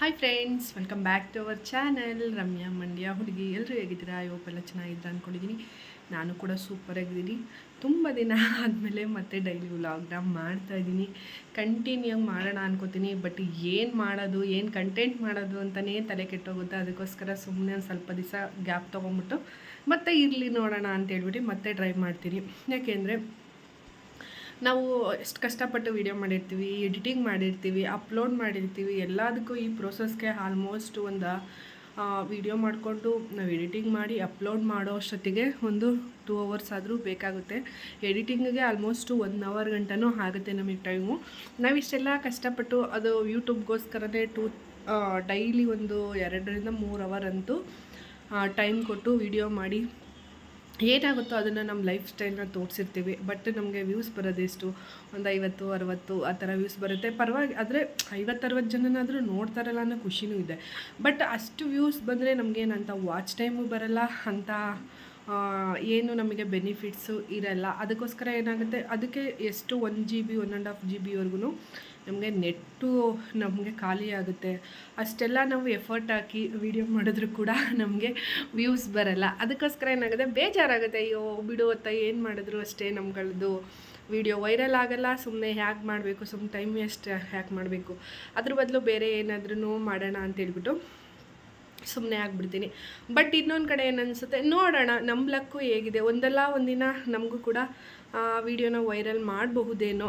Hi friends welcome back to our channel Ramya Mandya ಹುಡುಗಿ ಎಲ್ಲರೂ ಹೇಗಿದ್ದೀರಾ? ಇವಪ್ಪೆಲ್ಲ ಚೆನ್ನಾಗಿದ್ದೀರಾ ಅಂದ್ಕೊಂಡಿದ್ದೀನಿ ನಾನು ಕೂಡ ಸೂಪರಾಗಿದ್ದೀನಿ ತುಂಬ ದಿನ ಆದಮೇಲೆ ಮತ್ತೆ ಡೈಲಿ ಮಾಡ್ತಾ ಇದ್ದೀನಿ. ಕಂಟಿನ್ಯೂ ಮಾಡೋಣ ಅನ್ಕೋತೀನಿ. ಬಟ್ ಏನು ಮಾಡೋದು, ಏನು ಕಂಟೆಂಟ್ ಮಾಡೋದು ಅಂತಲೇ ತಲೆ ಕೆಟ್ಟೋಗುತ್ತೆ. ಅದಕ್ಕೋಸ್ಕರ ಸುಮ್ಮನೆ ಒಂದು ಸ್ವಲ್ಪ ದಿವಸ ಗ್ಯಾಪ್ ತೊಗೊಂಬಿಟ್ಟು ಮತ್ತೆ ಇರಲಿ ನೋಡೋಣ ಅಂತ ಹೇಳ್ಬಿಟ್ಟು ಮತ್ತೆ ಟ್ರೈ ಮಾಡ್ತೀನಿ. ಯಾಕೆಂದರೆ ನಾವು ಎಷ್ಟು ಕಷ್ಟಪಟ್ಟು ವೀಡಿಯೋ ಮಾಡಿರ್ತೀವಿ ಎಡಿಟಿಂಗ್ ಮಾಡಿರ್ತೀವಿ ಅಪ್ಲೋಡ್ ಮಾಡಿರ್ತೀವಿ, ಎಲ್ಲದಕ್ಕೂ ಈ ಪ್ರೋಸೆಸ್ಗೆ ಆಲ್ಮೋಸ್ಟ್ ಒಂದು ವಿಡಿಯೋ ಮಾಡಿಕೊಂಡು ನಾವು ಎಡಿಟಿಂಗ್ ಮಾಡಿ ಅಪ್ಲೋಡ್ ಮಾಡೋ ಅಷ್ಟೊತ್ತಿಗೆ ಒಂದು ಟೂ ಅವರ್ಸ್ ಆದರೂ ಬೇಕಾಗುತ್ತೆ. ಎಡಿಟಿಂಗಿಗೆ ಆಲ್ಮೋಸ್ಟು ಒನ್ ಅವರ್ ಗಂಟನೂ ಆಗುತ್ತೆ ನಮಗೆ ಟೈಮು ನಾವಿಷ್ಟೆಲ್ಲ ಕಷ್ಟಪಟ್ಟು ಅದು ಯೂಟ್ಯೂಬ್ಗೋಸ್ಕರನೇ ಟೂ ಡೈಲಿ ಒಂದು ಎರಡರಿಂದ ಮೂರು ಅವರ್ ಅಂತೂ ಟೈಮ್ ಕೊಟ್ಟು ವಿಡಿಯೋ ಮಾಡಿ ಏನಾಗುತ್ತೋ ಅದನ್ನು ನಮ್ಮ ಲೈಫ್ ಸ್ಟೈಲ್ನ ತೋರಿಸಿರ್ತೀವಿ. ಬಟ್ ನಮಗೆ ವ್ಯೂಸ್ ಬರೋದೆಷ್ಟು ಒಂದು ಐವತ್ತು, ಅರವತ್ತು, ಆ ಥರ ವ್ಯೂಸ್ ಬರುತ್ತೆ. ಪರವಾಗಿ, ಆದರೆ ಐವತ್ತು, ಅರವತ್ತು ಜನನಾದರೂ ನೋಡ್ತಾರಲ್ಲ ಅನ್ನೋ ಖುಷಿನೂ ಇದೆ. ಬಟ್ ಅಷ್ಟು ವ್ಯೂಸ್ ಬಂದರೆ ನಮಗೇನಂತ ವಾಚ್ ಟೈಮು ಬರಲ್ಲ, ಅಂತ ಏನು ನಮಗೆ ಬೆನಿಫಿಟ್ಸು ಇರಲ್ಲ. ಅದಕ್ಕೋಸ್ಕರ ಏನಾಗುತ್ತೆ? ಅದಕ್ಕೆ ಎಷ್ಟು one G B one and half G ಬಿವರೆಗೂ ನಮಗೆ ನೆಟ್ಟು ನಮಗೆ ಖಾಲಿ ಆಗುತ್ತೆ. ಅಷ್ಟೆಲ್ಲ ನಾವು ಎಫರ್ಟ್ ಹಾಕಿ ವಿಡಿಯೋ ಮಾಡಿದ್ರು ಕೂಡ ನಮಗೆ ವ್ಯೂಸ್ ಬರಲ್ಲ. ಅದಕ್ಕೋಸ್ಕರ ಏನಾಗುತ್ತೆ? ಬೇಜಾರಾಗುತ್ತೆ. ಅಯ್ಯೋ, ಬಿಡು ಅತ್ತ, ಏನು ಮಾಡಿದ್ರು ಅಷ್ಟೇ ನಮ್ಗಳದ್ದು ವಿಡಿಯೋ ವೈರಲ್ ಆಗಲ್ಲ ಸುಮ್ಮನೆ ಹ್ಯಾಕ್ ಮಾಡಬೇಕು ಸುಮ್ಮನೆ ಟೈಮ್ ವೇಸ್ಟ್ ಹ್ಯಾಕ್ ಮಾಡಬೇಕು. ಅದ್ರ ಬದಲು ಬೇರೆ ಏನಾದ್ರೂ ಮಾಡೋಣ ಅಂತೇಳ್ಬಿಟ್ಟು ಸುಮ್ಮನೆ ಆಗ್ಬಿಡ್ತೀನಿ. ಬಟ್ ಇನ್ನೊಂದು ಕಡೆ ಏನನ್ಸುತ್ತೆ ನೋಡೋಣ ನಮ್ಮ ಲಕ್ಕು ಹೇಗಿದೆ. ಒಂದಲ್ಲ ಒಂದಿನ ನಮಗೂ ಕೂಡ ವಿಡಿಯೋನ ವೈರಲ್ ಮಾಡಬಹುದೇನೋ.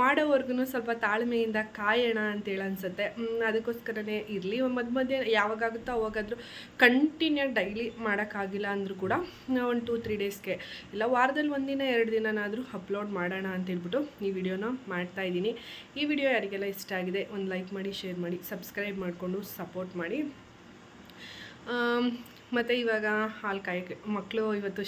ಮಾಡೋವರೆಗೂ ಸ್ವಲ್ಪ ತಾಳ್ಮೆಯಿಂದ ಕಾಯೋಣ ಅಂತೇಳಿ ಅನಿಸುತ್ತೆ. ಅದಕ್ಕೋಸ್ಕರನೇ ಇರಲಿ. ಮಧ್ಯ ಮಧ್ಯೆ ಯಾವಾಗಾಗುತ್ತೋ ಅವಾಗಾದರೂ ಕಂಟಿನ್ಯೂ ಡೈಲಿ ಮಾಡೋಕ್ಕಾಗಿಲ್ಲ ಅಂದರೂ ಕೂಡ ಒಂದು ಟೂ, ತ್ರೀ ಡೇಸ್ಗೆ ಇಲ್ಲ ವಾರದಲ್ಲಿ ಒಂದಿನ ಎರಡು ದಿನನಾದರೂ ಅಪ್ಲೋಡ್ ಮಾಡೋಣ ಅಂತೇಳ್ಬಿಟ್ಟು ಈ ವಿಡಿಯೋನ ಮಾಡ್ತಾ ಇದ್ದೀನಿ. ಈ ವಿಡಿಯೋ ಯಾರಿಗೆಲ್ಲ ಇಷ್ಟ ಆಗಿದೆ ಒಂದು ಲೈಕ್ ಮಾಡಿ, ಶೇರ್ ಮಾಡಿ, ಸಬ್ಸ್ಕ್ರೈಬ್ ಮಾಡಿಕೊಂಡು ಸಪೋರ್ಟ್ ಮಾಡಿ. ಮತ್ತು ಇವಾಗ ಹಾಲು ಕಾಯಿ ಮಕ್ಕಳು ಇವತ್ತು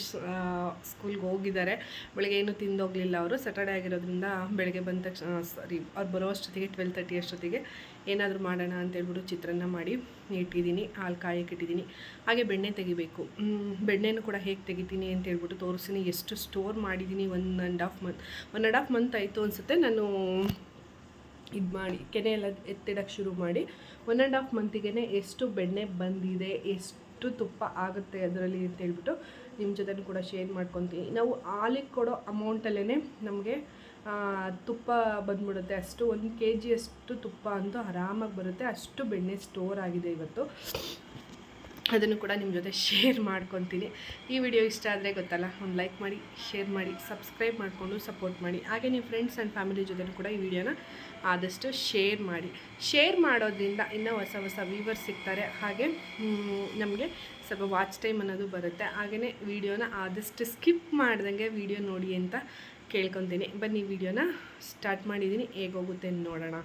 ಸ್ಕೂಲ್ಗೆ ಹೋಗಿದ್ದಾರೆ. ಬೆಳಗ್ಗೆ ಏನು ತಿಂದೋಗಲಿಲ್ಲ ಅವರು. ಸ್ಯಾಟರ್ಡೆ ಆಗಿರೋದ್ರಿಂದ ಬೆಳಗ್ಗೆ ಬಂದ ತಕ್ಷಣ ಸಾರಿ, ಅವ್ರು ಬರೋ ಅಷ್ಟೊತ್ತಿಗೆ ಟ್ವೆಲ್ ತರ್ಟಿ ಅಷ್ಟೊತ್ತಿಗೆ ಏನಾದರೂ ಮಾಡೋಣ ಅಂತೇಳ್ಬಿಟ್ಟು ಚಿತ್ರಾನ್ನ ಮಾಡಿ ಇಟ್ಟಿದ್ದೀನಿ, ಹಾಲು ಕಾಯಕ್ಕೆ ಇಟ್ಟಿದ್ದೀನಿ. ಹಾಗೆ ಬೆಣ್ಣೆ ತೆಗಿಬೇಕು. ಬೆಣ್ಣೆನೂ ಕೂಡ ಹೇಗೆ ತೆಗಿತೀನಿ ಅಂತ ಹೇಳ್ಬಿಟ್ಟು ತೋರಿಸ್ತೀನಿ. ಎಷ್ಟು ಸ್ಟೋರ್ ಮಾಡಿದ್ದೀನಿ one and half month one and half month ಆಯಿತು ಅನಿಸುತ್ತೆ. ನಾನು ಇದು ಮಾಡಿ, ಕೆನೆ ಎಲ್ಲ ಎತ್ತಿಡಕ್ಕೆ ಶುರು ಮಾಡಿ ಒನ್ ಆ್ಯಂಡ್ ಹಾಫ್ ಮಂತಿಗೆ ಎಷ್ಟು ಬೆಣ್ಣೆ ಬಂದಿದೆ, ಎಷ್ಟು ತುಪ್ಪ ಆಗುತ್ತೆ ಅದರಲ್ಲಿ ಅಂತ ಹೇಳ್ಬಿಟ್ಟು ನಿಮ್ಮ ಜೊತೆ ಕೂಡ ಶೇರ್ ಮಾಡ್ಕೊತೀವಿ ನಾವು ಹಾಲಿಗೆ ಕೊಡೋ ಅಮೌಂಟಲ್ಲೇ ನಮಗೆ ತುಪ್ಪ ಬಂದ್ಬಿಡುತ್ತೆ. ಅಷ್ಟು ಒಂದು ಕೆ ಜಿಯಷ್ಟು ತುಪ್ಪ ಅಂತೂ ಆರಾಮಾಗಿ ಬರುತ್ತೆ. ಅಷ್ಟು ಬೆಣ್ಣೆ ಸ್ಟೋರ್ ಆಗಿದೆ ಇವತ್ತು. ಅದನ್ನು ಕೂಡ ನಿಮ್ಮ ಜೊತೆ ಶೇರ್ ಮಾಡ್ಕೊತೀನಿ. ಈ ವಿಡಿಯೋ ಇಷ್ಟ ಆದರೆ ಗೊತ್ತಲ್ಲ, ಒಂದು ಲೈಕ್ ಮಾಡಿ ಶೇರ್ ಮಾಡಿ ಸಬ್ಸ್ಕ್ರೈಬ್ ಮಾಡಿಕೊಂಡು ಸಪೋರ್ಟ್ ಮಾಡಿ. ಹಾಗೆ ನಿಮ್ಮ ಫ್ರೆಂಡ್ಸ್ ಆ್ಯಂಡ್ ಫ್ಯಾಮಿಲಿ ಜೊತೆನೂ ಕೂಡ ಈ ವಿಡಿಯೋನ ಆದಷ್ಟು ಶೇರ್ ಮಾಡಿ. ಶೇರ್ ಮಾಡೋದ್ರಿಂದ ಇನ್ನೂ ಹೊಸ ಹೊಸ ವ್ಯೂವರ್ಸ್ ಸಿಗ್ತಾರೆ. ಹಾಗೆ ನಮಗೆ ಸ್ವಲ್ಪ ವಾಚ್ ಟೈಮ್ ಅನ್ನೋದು ಬರುತ್ತೆ. ಹಾಗೆಯೇ ವಿಡಿಯೋನ ಆದಷ್ಟು ಸ್ಕಿಪ್ ಮಾಡ್ದಂಗೆ ವಿಡಿಯೋ ನೋಡಿ ಅಂತ ಕೇಳ್ಕೊತೀನಿ. ಬನ್ನಿ ವಿಡಿಯೋನ ಸ್ಟಾರ್ಟ್ ಮಾಡಿದ್ದೀನಿ. ಹೇಗೋಗುತ್ತೆ ನೋಡೋಣ.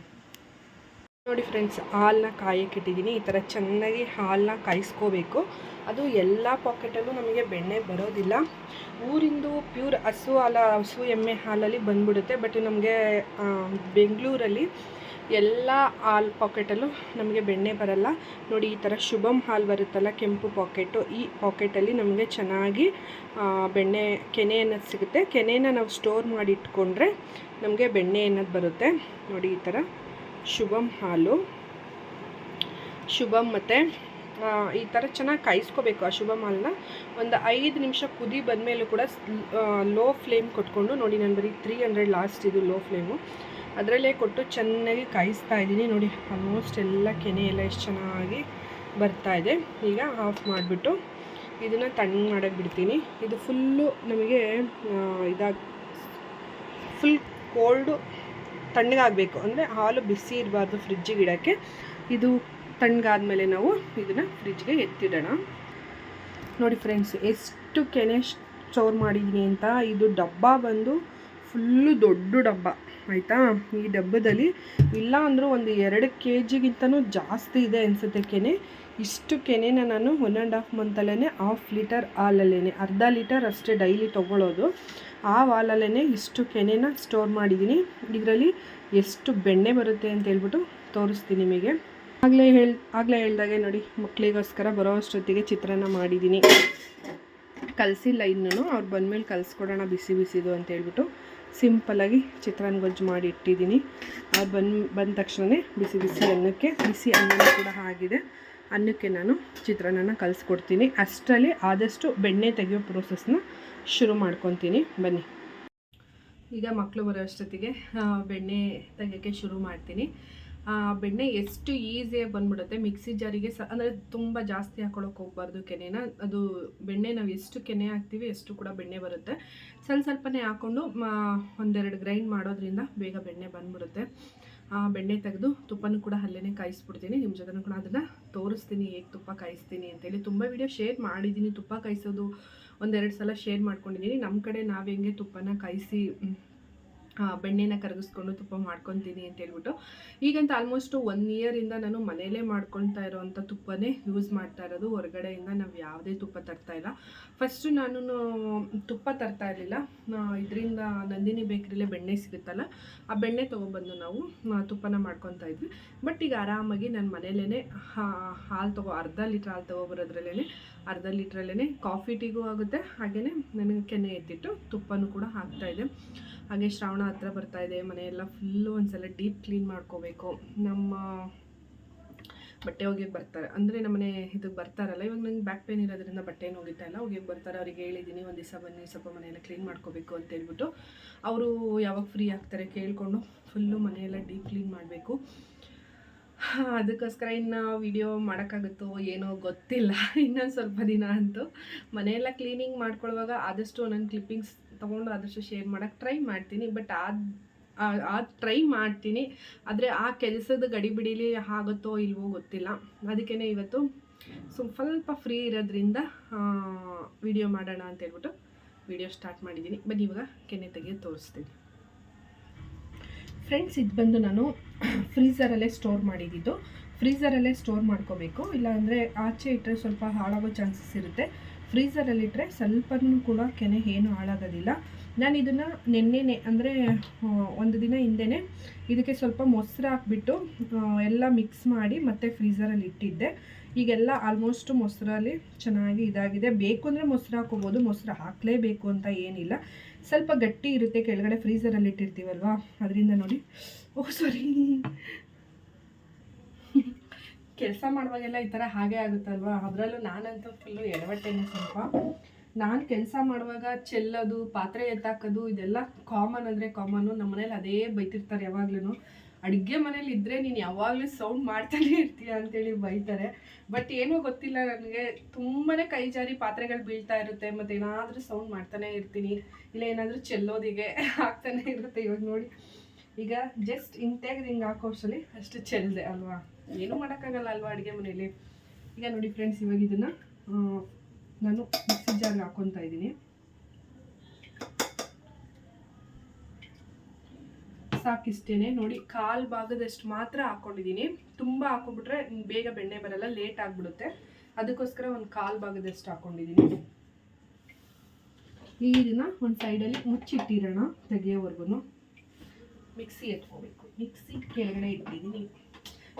ನೋಡಿ ಫ್ರೆಂಡ್ಸ್, ಹಾಲನ್ನ ಕಾಯಕ್ಕೆ ಇಟ್ಟಿದ್ದೀನಿ. ಈ ಥರ ಚೆನ್ನಾಗಿ ಹಾಲನ್ನ ಕಾಯಿಸ್ಕೋಬೇಕು. ಅದು ಎಲ್ಲ ಪಾಕೆಟಲ್ಲೂ ನಮಗೆ ಬೆಣ್ಣೆ ಬರೋದಿಲ್ಲ. ಊರಿಂದು ಪ್ಯೂರ್ ಹಸು ಹಾಲ, ಹಸು ಎಮ್ಮೆ ಹಾಲಲ್ಲಿ ಬಂದ್ಬಿಡುತ್ತೆ. ಬಟ್ ನಮಗೆ ಬೆಂಗಳೂರಲ್ಲಿ ಎಲ್ಲ ಹಾಲ್ ಪಾಕೆಟಲ್ಲೂ ನಮಗೆ ಬೆಣ್ಣೆ ಬರಲ್ಲ. ನೋಡಿ, ಈ ಥರ ಶುಭಮ್ ಹಾಲು ಬರುತ್ತಲ್ಲ, ಕೆಂಪು ಪಾಕೆಟು. ಈ ಪಾಕೆಟಲ್ಲಿ ನಮಗೆ ಚೆನ್ನಾಗಿ ಬೆಣ್ಣೆ, ಕೆನೆ ಅನ್ನೋದು ಸಿಗುತ್ತೆ. ಕೆನೆನ ನಾವು ಸ್ಟೋರ್ ಮಾಡಿ ಇಟ್ಕೊಂಡ್ರೆ ನಮಗೆ ಬೆಣ್ಣೆ ಅನ್ನೋದು ಬರುತ್ತೆ. ನೋಡಿ, ಈ ಥರ. ಶುಭಮ್ ಹಾಲು. ಶುಭಮ್ ಮತ್ತು ಈ ಥರ ಚೆನ್ನಾಗಿ ಕಾಯಿಸ್ಕೋಬೇಕು ಆ ಶುಭಮ್ ಹಾಲನ್ನ. ಒಂದು ಐದು ನಿಮಿಷ ಕುದಿ ಬಂದಮೇಲೂ ಕೂಡ ಲೋ ಫ್ಲೇಮ್ ಕೊಟ್ಕೊಂಡು ನೋಡಿ ನಾನು ಬರೀ ತ್ರೀ ಹಂಡ್ರೆಡ್ ಲಾಸ್ಟ್ ಇದು ಲೋ ಫ್ಲೇಮು. ಅದರಲ್ಲೇ ಕೊಟ್ಟು ಚೆನ್ನಾಗಿ ಕಾಯಿಸ್ತಾ ಇದ್ದೀನಿ. ನೋಡಿ ಆಲ್ಮೋಸ್ಟ್ ಎಲ್ಲ ಕೆನೆ ಎಲ್ಲ ಎಷ್ಟು ಚೆನ್ನಾಗಿ ಬರ್ತಾ ಇದೆ. ಈಗ ಆಫ್ ಮಾಡಿಬಿಟ್ಟು ಇದನ್ನು ತಣ್ಣ ಮಾಡೋಕ್ಕೆ ಬಿಡ್ತೀನಿ. ಇದು ಫುಲ್ಲು ನಮಗೆ ಇದಾಗ ಫುಲ್ ಕೋಲ್ಡು ತಣ್ಣಗಾಗಬೇಕು. ಅಂದರೆ ಹಾಲು ಬಿಸಿ ಇರಬಾರ್ದು ಫ್ರಿಜ್ಜಿಗೆ ಇಡೋಕ್ಕೆ. ಇದು ತಣ್ಣಗಾದ್ಮೇಲೆ ನಾವು ಇದನ್ನು ಫ್ರಿಜ್ಗೆ ಎತ್ತಿಡೋಣ. ನೋಡಿ ಫ್ರೆಂಡ್ಸ್ ಎಷ್ಟು ಕೆನೆ ಸ್ಟೋರ್ ಮಾಡಿದ್ದೀನಿ ಅಂತ. ಇದು ಡಬ್ಬ ಬಂದು ಫುಲ್ಲು ದೊಡ್ಡ ಡಬ್ಬ, ಆಯಿತಾ? ಈ ಡಬ್ಬದಲ್ಲಿ ಇಲ್ಲ ಅಂದರೂ ಒಂದು ಎರಡು ಕೆ ಜಿಗಿಂತನೂ ಜಾಸ್ತಿ ಇದೆ ಅನಿಸುತ್ತೆ ಕೆನೆ. ಇಷ್ಟು ಕೆನೆನ ನಾನು ಒನ್ ಆ್ಯಂಡ್ ಹಾಫ್ ಮಂತಲ್ಲೇ ಹಾಫ್ ಲೀಟರ್ ಹಾಲಲ್ಲೇ ಅರ್ಧ ಲೀಟರ್ ಅಷ್ಟೇ ಡೈಲಿ ತೊಗೊಳ್ಳೋದು ಆ ವಾಲಲ್ಲೇ ಇಷ್ಟು ಕೆನೆನ ಸ್ಟೋರ್ ಮಾಡಿದ್ದೀನಿ. ಇದರಲ್ಲಿ ಎಷ್ಟು ಬೆಣ್ಣೆ ಬರುತ್ತೆ ಅಂತ ಹೇಳ್ಬಿಟ್ಟು ತೋರಿಸ್ತೀನಿ ನಿಮಗೆ. ಆಗಲೇ ಹೇಳಿ, ಆಗಲೇ ಹೇಳ್ದಾಗೆ ನೋಡಿ ಮಕ್ಕಳಿಗೋಸ್ಕರ ಬರೋ ಅಷ್ಟೊತ್ತಿಗೆ ಚಿತ್ರಾನ್ನ ಮಾಡಿದ್ದೀನಿ. ಕಲಿಸಿಲ್ಲ ಇನ್ನೂ ಅವ್ರು ಬಂದಮೇಲೆ ಕಲಿಸ್ಕೊಡೋಣ ಬಿಸಿ ಬಿಸಿದು ಅಂತ ಹೇಳ್ಬಿಟ್ಟು ಸಿಂಪಲ್ಲಾಗಿ ಚಿತ್ರಾನ್ನ ಗೊಜ್ಜು ಮಾಡಿ ಇಟ್ಟಿದ್ದೀನಿ. ಅವ್ರು ಬಂದ್, ಬಂದ ತಕ್ಷಣವೇ ಬಿಸಿ ಬಿಸಿ ಅನ್ನಕ್ಕೆ, ಬಿಸಿ ಅನ್ನ ಕೂಡ ಆಗಿದೆ. ಅನ್ನಕ್ಕೆ ನಾನು ಚಿತ್ರಾನ್ನ ಕಲಿಸ್ಕೊಡ್ತೀನಿ. ಅಷ್ಟರಲ್ಲಿ ಆದಷ್ಟು ಬೆಣ್ಣೆ ತೆಗೆಯೋ ಪ್ರೋಸೆಸ್ನ ಶುರು ಮಾಡ್ಕೊತೀನಿ. ಬನ್ನಿ. ಈಗ ಮಕ್ಕಳು ಬರೋ ಅಷ್ಟೊತ್ತಿಗೆ ಬೆಣ್ಣೆ ತೆಗೆಯೋಕ್ಕೆ ಶುರು ಮಾಡ್ತೀನಿ. ಬೆಣ್ಣೆ ಎಷ್ಟು ಈಸಿಯಾಗಿ ಬಂದ್ಬಿಡುತ್ತೆ. ಮಿಕ್ಸಿ ಜಾರಿಗೆ ಸ, ಅಂದರೆ ತುಂಬ ಜಾಸ್ತಿ ಹಾಕೊಳಕ್ಕೆ ಹೋಗ್ಬಾರ್ದು ಕೆನೆನ. ಅದು ಬೆಣ್ಣೆ ನಾವು ಎಷ್ಟು ಕೆನೆ ಹಾಕ್ತೀವಿ ಎಷ್ಟು ಕೂಡ ಬೆಣ್ಣೆ ಬರುತ್ತೆ. ಸ್ವಲ್ಪ ಸ್ವಲ್ಪನೇ ಹಾಕ್ಕೊಂಡು ಒಂದೆರಡು ಗ್ರೈಂಡ್ ಮಾಡೋದ್ರಿಂದ ಬೇಗ ಬೆಣ್ಣೆ ಬಂದ್ಬಿಡುತ್ತೆ. ಬೆಣ್ಣೆ ತೆಗೆದು ತುಪ್ಪನೂ ಕೂಡ ಅಲ್ಲೇ ಕಾಯಿಸ್ಬಿಡ್ತೀನಿ. ನಿಮ್ಮ ಜೊತೆ ಕೂಡ ಅದನ್ನು ತೋರಿಸ್ತೀನಿ ಹೇಗೆ ತುಪ್ಪ ಕಾಯಿಸ್ತೀನಿ ಅಂತೇಳಿ. ತುಂಬ ವೀಡಿಯೋ ಶೇರ್ ಮಾಡಿದ್ದೀನಿ. ತುಪ್ಪ ಕಾಯಿಸೋದು ಒಂದೆರಡು ಸಲ ಶೇರ್ ಮಾಡ್ಕೊಂಡಿದ್ದೀನಿ. ನಮ್ಮ ಕಡೆ ನಾವು ಹೆಂಗೆ ತುಪ್ಪನ ಕಾಯಿಸಿ ಆ, ಬೆಣ್ಣೆನ ಕರಗಿಸ್ಕೊಂಡು ತುಪ್ಪ ಮಾಡ್ಕೊತೀನಿ ಅಂತ ಹೇಳ್ಬಿಟ್ಟು. ಈಗಂತ ಆಲ್ಮೋಸ್ಟ್ ಒನ್ ಇಯರಿಂದ ನಾನು ಮನೆಯಲ್ಲೇ ಮಾಡ್ಕೊಳ್ತಾ ಇರೋವಂಥ ತುಪ್ಪನೇ ಯೂಸ್ ಮಾಡ್ತಾ ಇರೋದು. ಹೊರಗಡೆಯಿಂದ ನಾವು ಯಾವುದೇ ತುಪ್ಪ ತರ್ತಾ ಇಲ್ಲ. ಫಸ್ಟು ನಾನು ತುಪ್ಪ ತರ್ತಾ ಇರಲಿಲ್ಲ. ಇದರಿಂದ ನಂದಿನಿ ಬೇಕ್ರಿಲೇ ಬೆಣ್ಣೆ ಸಿಗುತ್ತಲ್ಲ, ಆ ಬೆಣ್ಣೆ ತೊಗೊಬಂದು ನಾವು ತುಪ್ಪನ ಮಾಡ್ಕೊತಾ ಇದ್ವಿ. ಬಟ್ ಈಗ ಆರಾಮಾಗಿ ನಾನು ಮನೇಲೇ ಹಾಲು ತಗೋ, ಅರ್ಧ ಲೀಟ್ರ್ ಹಾಲು ತೊಗೊಬರೋದ್ರಲ್ಲೇ ಅರ್ಧ ಲೀಟ್ರಲ್ಲೇ ಕಾಫಿ ಟೀಗೂ ಆಗುತ್ತೆ. ಹಾಗೆಯೇ ನನಗೆ ಕೆನೆ ಎತ್ತಿಟ್ಟು ತುಪ್ಪನೂ ಕೂಡ ಹಾಕ್ತಾ ಇದೆ ಹಾಗೆ ಶ್ರಾವಣ ಹತ್ರ ಬರ್ತಾ ಇದೆ, ಮನೆಯೆಲ್ಲ ಫುಲ್ಲು ಒಂದ್ಸಲ ಡೀಪ್ ಕ್ಲೀನ್ ಮಾಡ್ಕೋಬೇಕು. ನಮ್ಮ ಬಟ್ಟೆ ಒಗೆಯಕ್ಕೆ ಬರ್ತಾರೆ. ಅಂದರೆ ನಮ್ಮನೆ ಇದಕ್ಕೆ ಬರ್ತಾರಲ್ಲ, ಇವಾಗ ನಂಗೆ ಬ್ಯಾಕ್ ಪೇನ್ ಇರೋದ್ರಿಂದ ಬಟ್ಟೆ ಒಗಿತಾ ಇಲ್ಲ. ಒಗೆಯಕ್ಕೆ ಬರ್ತಾರೆ, ಅವ್ರಿಗೆ ಹೇಳಿದ್ದೀನಿ, ಒಂದು ದಿವಸ ಬನ್ನಿ, ಸ್ವಲ್ಪ ಮನೆಯೆಲ್ಲ ಕ್ಲೀನ್ ಮಾಡ್ಕೋಬೇಕು ಅಂತ ಹೇಳ್ಬಿಟ್ಟು. ಅವರು ಯಾವಾಗ ಫ್ರೀ ಆಗ್ತಾರೆ ಕೇಳಿಕೊಂಡು ಫುಲ್ಲು ಮನೆಯೆಲ್ಲ ಡೀಪ್ ಕ್ಲೀನ್ ಮಾಡಬೇಕು. ಅದಕ್ಕೋಸ್ಕರ ಇನ್ನು ವಿಡಿಯೋ ಮಾಡೋಕ್ಕಾಗುತ್ತೋ ಏನೋ ಗೊತ್ತಿಲ್ಲ. ಇನ್ನೊಂದು ಸ್ವಲ್ಪ ದಿನ ಅಂತೂ. ಮನೆಯೆಲ್ಲ ಕ್ಲೀನಿಂಗ್ ಮಾಡ್ಕೊಳ್ಳುವಾಗ ಆದಷ್ಟು ಒಂದೊಂದು ಕ್ಲಿಪ್ಪಿಂಗ್ಸ್ ತೊಗೊಂಡು ಆದಷ್ಟು ಶೇರ್ ಮಾಡೋಕ್ಕೆ ಟ್ರೈ ಮಾಡ್ತೀನಿ. ಬಟ್ ಅದು ಆ ಟ್ರೈ ಮಾಡ್ತೀನಿ. ಆದರೆ ಆ ಕೆಲಸದ ಗಡಿಬಿಡಿಲಿ ಆಗುತ್ತೋ ಇಲ್ವೋ ಗೊತ್ತಿಲ್ಲ. ಅದಕ್ಕೇ ಇವತ್ತು ಸ್ವಲ್ಪ ಫ್ರೀ ಇರೋದ್ರಿಂದ ವಿಡಿಯೋ ಮಾಡೋಣ ಅಂತ ಹೇಳ್ಬಿಟ್ಟು ವಿಡಿಯೋ ಸ್ಟಾರ್ಟ್ ಮಾಡಿದ್ದೀನಿ. ಬನ್ನಿ ಇವಾಗ ಕೆನೆ ತೆಗೆದು ತೋರಿಸ್ತೀನಿ. ಫ್ರೆಂಡ್ಸ್, ಇದು ಬಂದು ನಾನು ಫ್ರೀಸರಲ್ಲೇ ಸ್ಟೋರ್ ಮಾಡಿದ್ದು. ಫ್ರೀಸರಲ್ಲೇ ಸ್ಟೋರ್ ಮಾಡ್ಕೋಬೇಕು. ಇಲ್ಲಾಂದರೆ ಆಚೆ ಇಟ್ಟರೆ ಸ್ವಲ್ಪ ಹಾಳಾಗೋ ಚಾನ್ಸಸ್ ಇರುತ್ತೆ. ಫ್ರೀಸರಲ್ಲಿಟ್ಟರೆ ಸ್ವಲ್ಪನೂ ಕೂಡ ಕೆನೆ ಏನು ಹಾಳಾಗೋದಿಲ್ಲ. ನಾನು ಇದನ್ನು ನೆನ್ನೆನೆ, ಅಂದರೆ ಒಂದು ದಿನ ಹಿಂದೆನೇ ಇದಕ್ಕೆ ಸ್ವಲ್ಪ ಮೊಸರು ಹಾಕ್ಬಿಟ್ಟು ಎಲ್ಲ ಮಿಕ್ಸ್ ಮಾಡಿ ಮತ್ತೆ ಫ್ರೀಸರಲ್ಲಿ ಇಟ್ಟಿದ್ದೆ. ಈಗೆಲ್ಲ ಆಲ್ಮೋಸ್ಟ್ ಮೊಸರಲ್ಲಿ ಚೆನ್ನಾಗಿ ಇದಾಗಿದೆ. ಬೇಕು ಅಂದರೆ ಮೊಸರು ಹಾಕೋಬೋದು ಮೊಸರು ಹಾಕಲೇಬೇಕು ಅಂತ ಏನಿಲ್ಲ. ಸ್ವಲ್ಪ ಗಟ್ಟಿ ಇರುತ್ತೆ, ಕೆಳಗಡೆ ಫ್ರೀಸರಲ್ಲಿ ಇಟ್ಟಿರ್ತೀವಲ್ವಾ? ಅದರಿಂದ ನೋಡಿ. ಓ ಸಾರಿ ಕೆಲಸ ಮಾಡುವಾಗೆಲ್ಲ ಈ ಥರ ಹಾಗೆ ಆಗುತ್ತಲ್ವಾ? ಅದರಲ್ಲೂ ನಾನಂತೂ ಫುಲ್ಲು ಎಡವಟ್ಟೆನೆ ಸ್ವಲ್ಪ. ನಾನು ಕೆಲಸ ಮಾಡುವಾಗ ಚೆಲ್ಲೋದು, ಪಾತ್ರೆ ಎತ್ತಾಕೋದು, ಇದೆಲ್ಲ ಕಾಮನ್ ಅಂದರೆ ಕಾಮನ್ನು ನಮ್ಮ ಮನೇಲಿ ಅದೇ ಬೈತಿರ್ತಾರೆ ಯಾವಾಗ್ಲೂ ಅಡುಗೆ ಮನೇಲಿ ಇದ್ದರೆ ನೀನು ಯಾವಾಗಲೂ ಸೌಂಡ್ ಮಾಡ್ತಾನೆ ಇರ್ತೀಯ ಅಂತೇಳಿ ಬೈತಾರೆ. ಬಟ್ ಏನೋ ಗೊತ್ತಿಲ್ಲ ನನಗೆ ತುಂಬಾ ಕೈ ಜಾರಿ ಪಾತ್ರೆಗಳು ಬೀಳ್ತಾ ಇರುತ್ತೆ, ಮತ್ತು ಏನಾದರೂ ಸೌಂಡ್ ಮಾಡ್ತಾನೆ ಇರ್ತೀನಿ, ಇಲ್ಲ ಏನಾದರೂ ಚೆಲ್ಲೋದಿಗೆ ಆಗ್ತಾನೆ ಇರುತ್ತೆ ಇವಾಗ ನೋಡಿ. ಈಗ ಜಸ್ಟ್ ತೆಗೆದು ಹಿಂಗೆ ಹಾಕೋ ಅಷ್ಟರಲ್ಲಿ ಅಷ್ಟು ಚೆಲ್ಲಿದೆ ಅಲ್ವಾ? ಏನೂ ಮಾಡೋಕ್ಕಾಗಲ್ಲ ಅಲ್ವಾ ಅಡುಗೆ ಮನೇಲಿ? ಈಗ ನೋಡಿ ಫ್ರೆಂಡ್ಸ್ ಇವಾಗ ಇದನ್ನು ನಾನು ಮಿಕ್ಸಿ ಜಾರ್ಗೆ ಹಾಕ್ಕೊತಾ ಇದ್ದೀನಿ. ಸಾಕಿಷ್ಟೇನೆ ನೋಡಿ, ಕಾಲು ಭಾಗದಷ್ಟು ಮಾತ್ರ ಹಾಕ್ಕೊಂಡಿದ್ದೀನಿ ತುಂಬ ಹಾಕೊಂಡ್ಬಿಟ್ರೆ ಬೇಗ ಬೆಣ್ಣೆ ಬರಲ್ಲ, ಲೇಟ್ ಆಗಿಬಿಡುತ್ತೆ. ಅದಕ್ಕೋಸ್ಕರ ಒಂದು ಕಾಲು ಭಾಗದಷ್ಟು ಹಾಕ್ಕೊಂಡಿದ್ದೀನಿ ಈಗ ಇದನ್ನ ಒಂದು ಸೈಡಲ್ಲಿ ಮುಚ್ಚಿಟ್ಟಿರೋಣ ತೆಗೆಯೋವರೆಗೂ ಮಿಕ್ಸಿ ಎತ್ಕೋಬೇಕು. ಮಿಕ್ಸಿ ಕೆಳಗಡೆ ಇಟ್ಟಿದ್ದೀನಿ.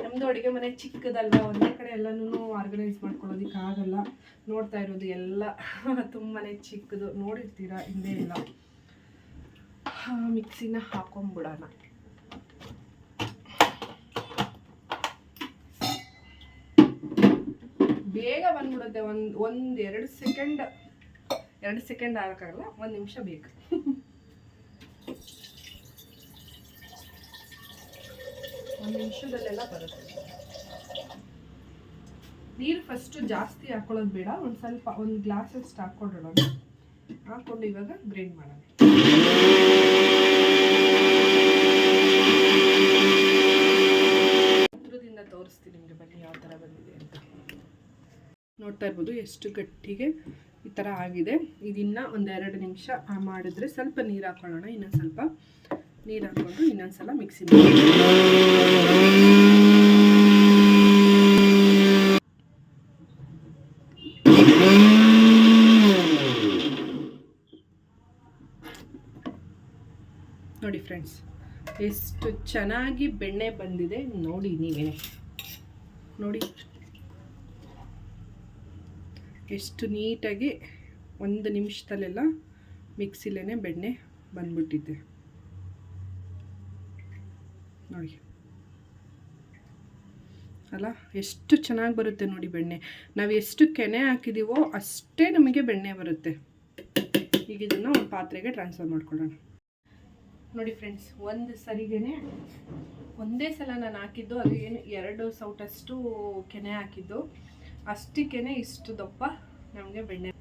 ನಮ್ಮದು ಅಡುಗೆ ಮನೆ ಚಿಕ್ಕದಲ್ಲ ಒಂದೇ ಕಡೆ ಎಲ್ಲನೂ ಆರ್ಗನೈಸ್ ಮಾಡ್ಕೊಳ್ಳೋದಕ್ಕೆ ಆಗಲ್ಲ. ನೋಡ್ತಾ ಇರೋದು ಎಲ್ಲ ತುಂಬಾ ಚಿಕ್ಕದು. ನೋಡಿರ್ತೀರಾ? ಹಿಂದೆ ಎಲ್ಲ ಮಿಕ್ಸಿನ ಹಾಕೊಂಡ್ಬಿಡೋಣ ಬೇಗ ಬಂದ್ಬಿಡುತ್ತೆ, ಒಂದು ಒಂದು ಎರಡು ಸೆಕೆಂಡ್ ಎರಡು ಸೆಕೆಂಡ್ ಹಾಕೋಕ್ಕಾಗಲ್ಲ ಒಂದು ನಿಮಿಷ ಬೇಕು. ಒಂದು ನಿಮಿಷದಲ್ಲೆಲ್ಲ ಬರುತ್ತೆ. ನೀರು ಫಸ್ಟು ಜಾಸ್ತಿ ಹಾಕೊಳ್ಳೋದು ಬೇಡ, ಒಂದು ಸ್ವಲ್ಪ, ಒಂದು ಗ್ಲಾಸಷ್ಟು ಹಾಕ್ಕೊಂಡಿಡೋಣ ಹಾಕ್ಕೊಂಡು ಇವಾಗ ಗ್ರೈಂಡ್ ಮಾಡೋಣ. ತೋರಿಸ್ತೀನಿ ನಿಮಗೆ ಬನ್ನಿ ಯಾವ ಥರ ಬಂದಿದೆ ಅಂತ. ನೋಡ್ತಾ ಇರ್ಬೋದು ಎಷ್ಟು ಗಟ್ಟಿಗೆ ಈ ಥರ ಆಗಿದೆ. ಇದನ್ನ ಒಂದೆರಡು ನಿಮಿಷ ಮಾಡಿದ್ರೆ ಸ್ವಲ್ಪ ನೀರು ಹಾಕೊಳ್ಳೋಣ, ಇನ್ನೊಂದು ಸ್ವಲ್ಪ ನೀರು ಹಾಕ್ಕೊಂಡು ಇನ್ನೊಂದು ಸಲ ಮಿಕ್ಸಿ ನೋಡಿ ಫ್ರೆಂಡ್ಸ್ ಎಷ್ಟು ಚೆನ್ನಾಗಿ ಬೆಣ್ಣೆ ಬಂದಿದೆ. ನೋಡಿ ನೀವೇ ನೋಡಿ. ಎಷ್ಟು ನೀಟಾಗಿ ಒಂದು ನಿಮಿಷದಲ್ಲೆಲ್ಲ ಮಿಕ್ಸಿಲೇ ಬೆಣ್ಣೆ ಬಂದ್ಬಿಟ್ಟಿದ್ದೆ ನೋಡಿ. ಅಲ್ಲ, ಎಷ್ಟು ಚೆನ್ನಾಗಿ ಬರುತ್ತೆ ನೋಡಿ ಬೆಣ್ಣೆ. ನಾವು ಎಷ್ಟು ಕೆನೆ ಹಾಕಿದ್ದೀವೋ ಅಷ್ಟೇ ನಮಗೆ ಬೆಣ್ಣೆ ಬರುತ್ತೆ. ಈಗ ಇದನ್ನು ಒಂದು ಪಾತ್ರೆಗೆ ಟ್ರಾನ್ಸ್ಫರ್ ಮಾಡ್ಕೊಳ್ಳೋಣ. ನೋಡಿ ಫ್ರೆಂಡ್ಸ್ ಒಂದು ಸರಿಗೇನೆ ಒಂದೇ ಸಲ ನಾನು ಹಾಕಿದ್ದು, ಅದು ಏನು ಎರಡು ಸೌಟಷ್ಟು ಕೆನೆ ಹಾಕಿದ್ದು. ಅಷ್ಟಕ್ಕೇನೆ ಇಷ್ಟು ದಪ್ಪ ನಮಗೆ ಬೆಣ್ಣೆ.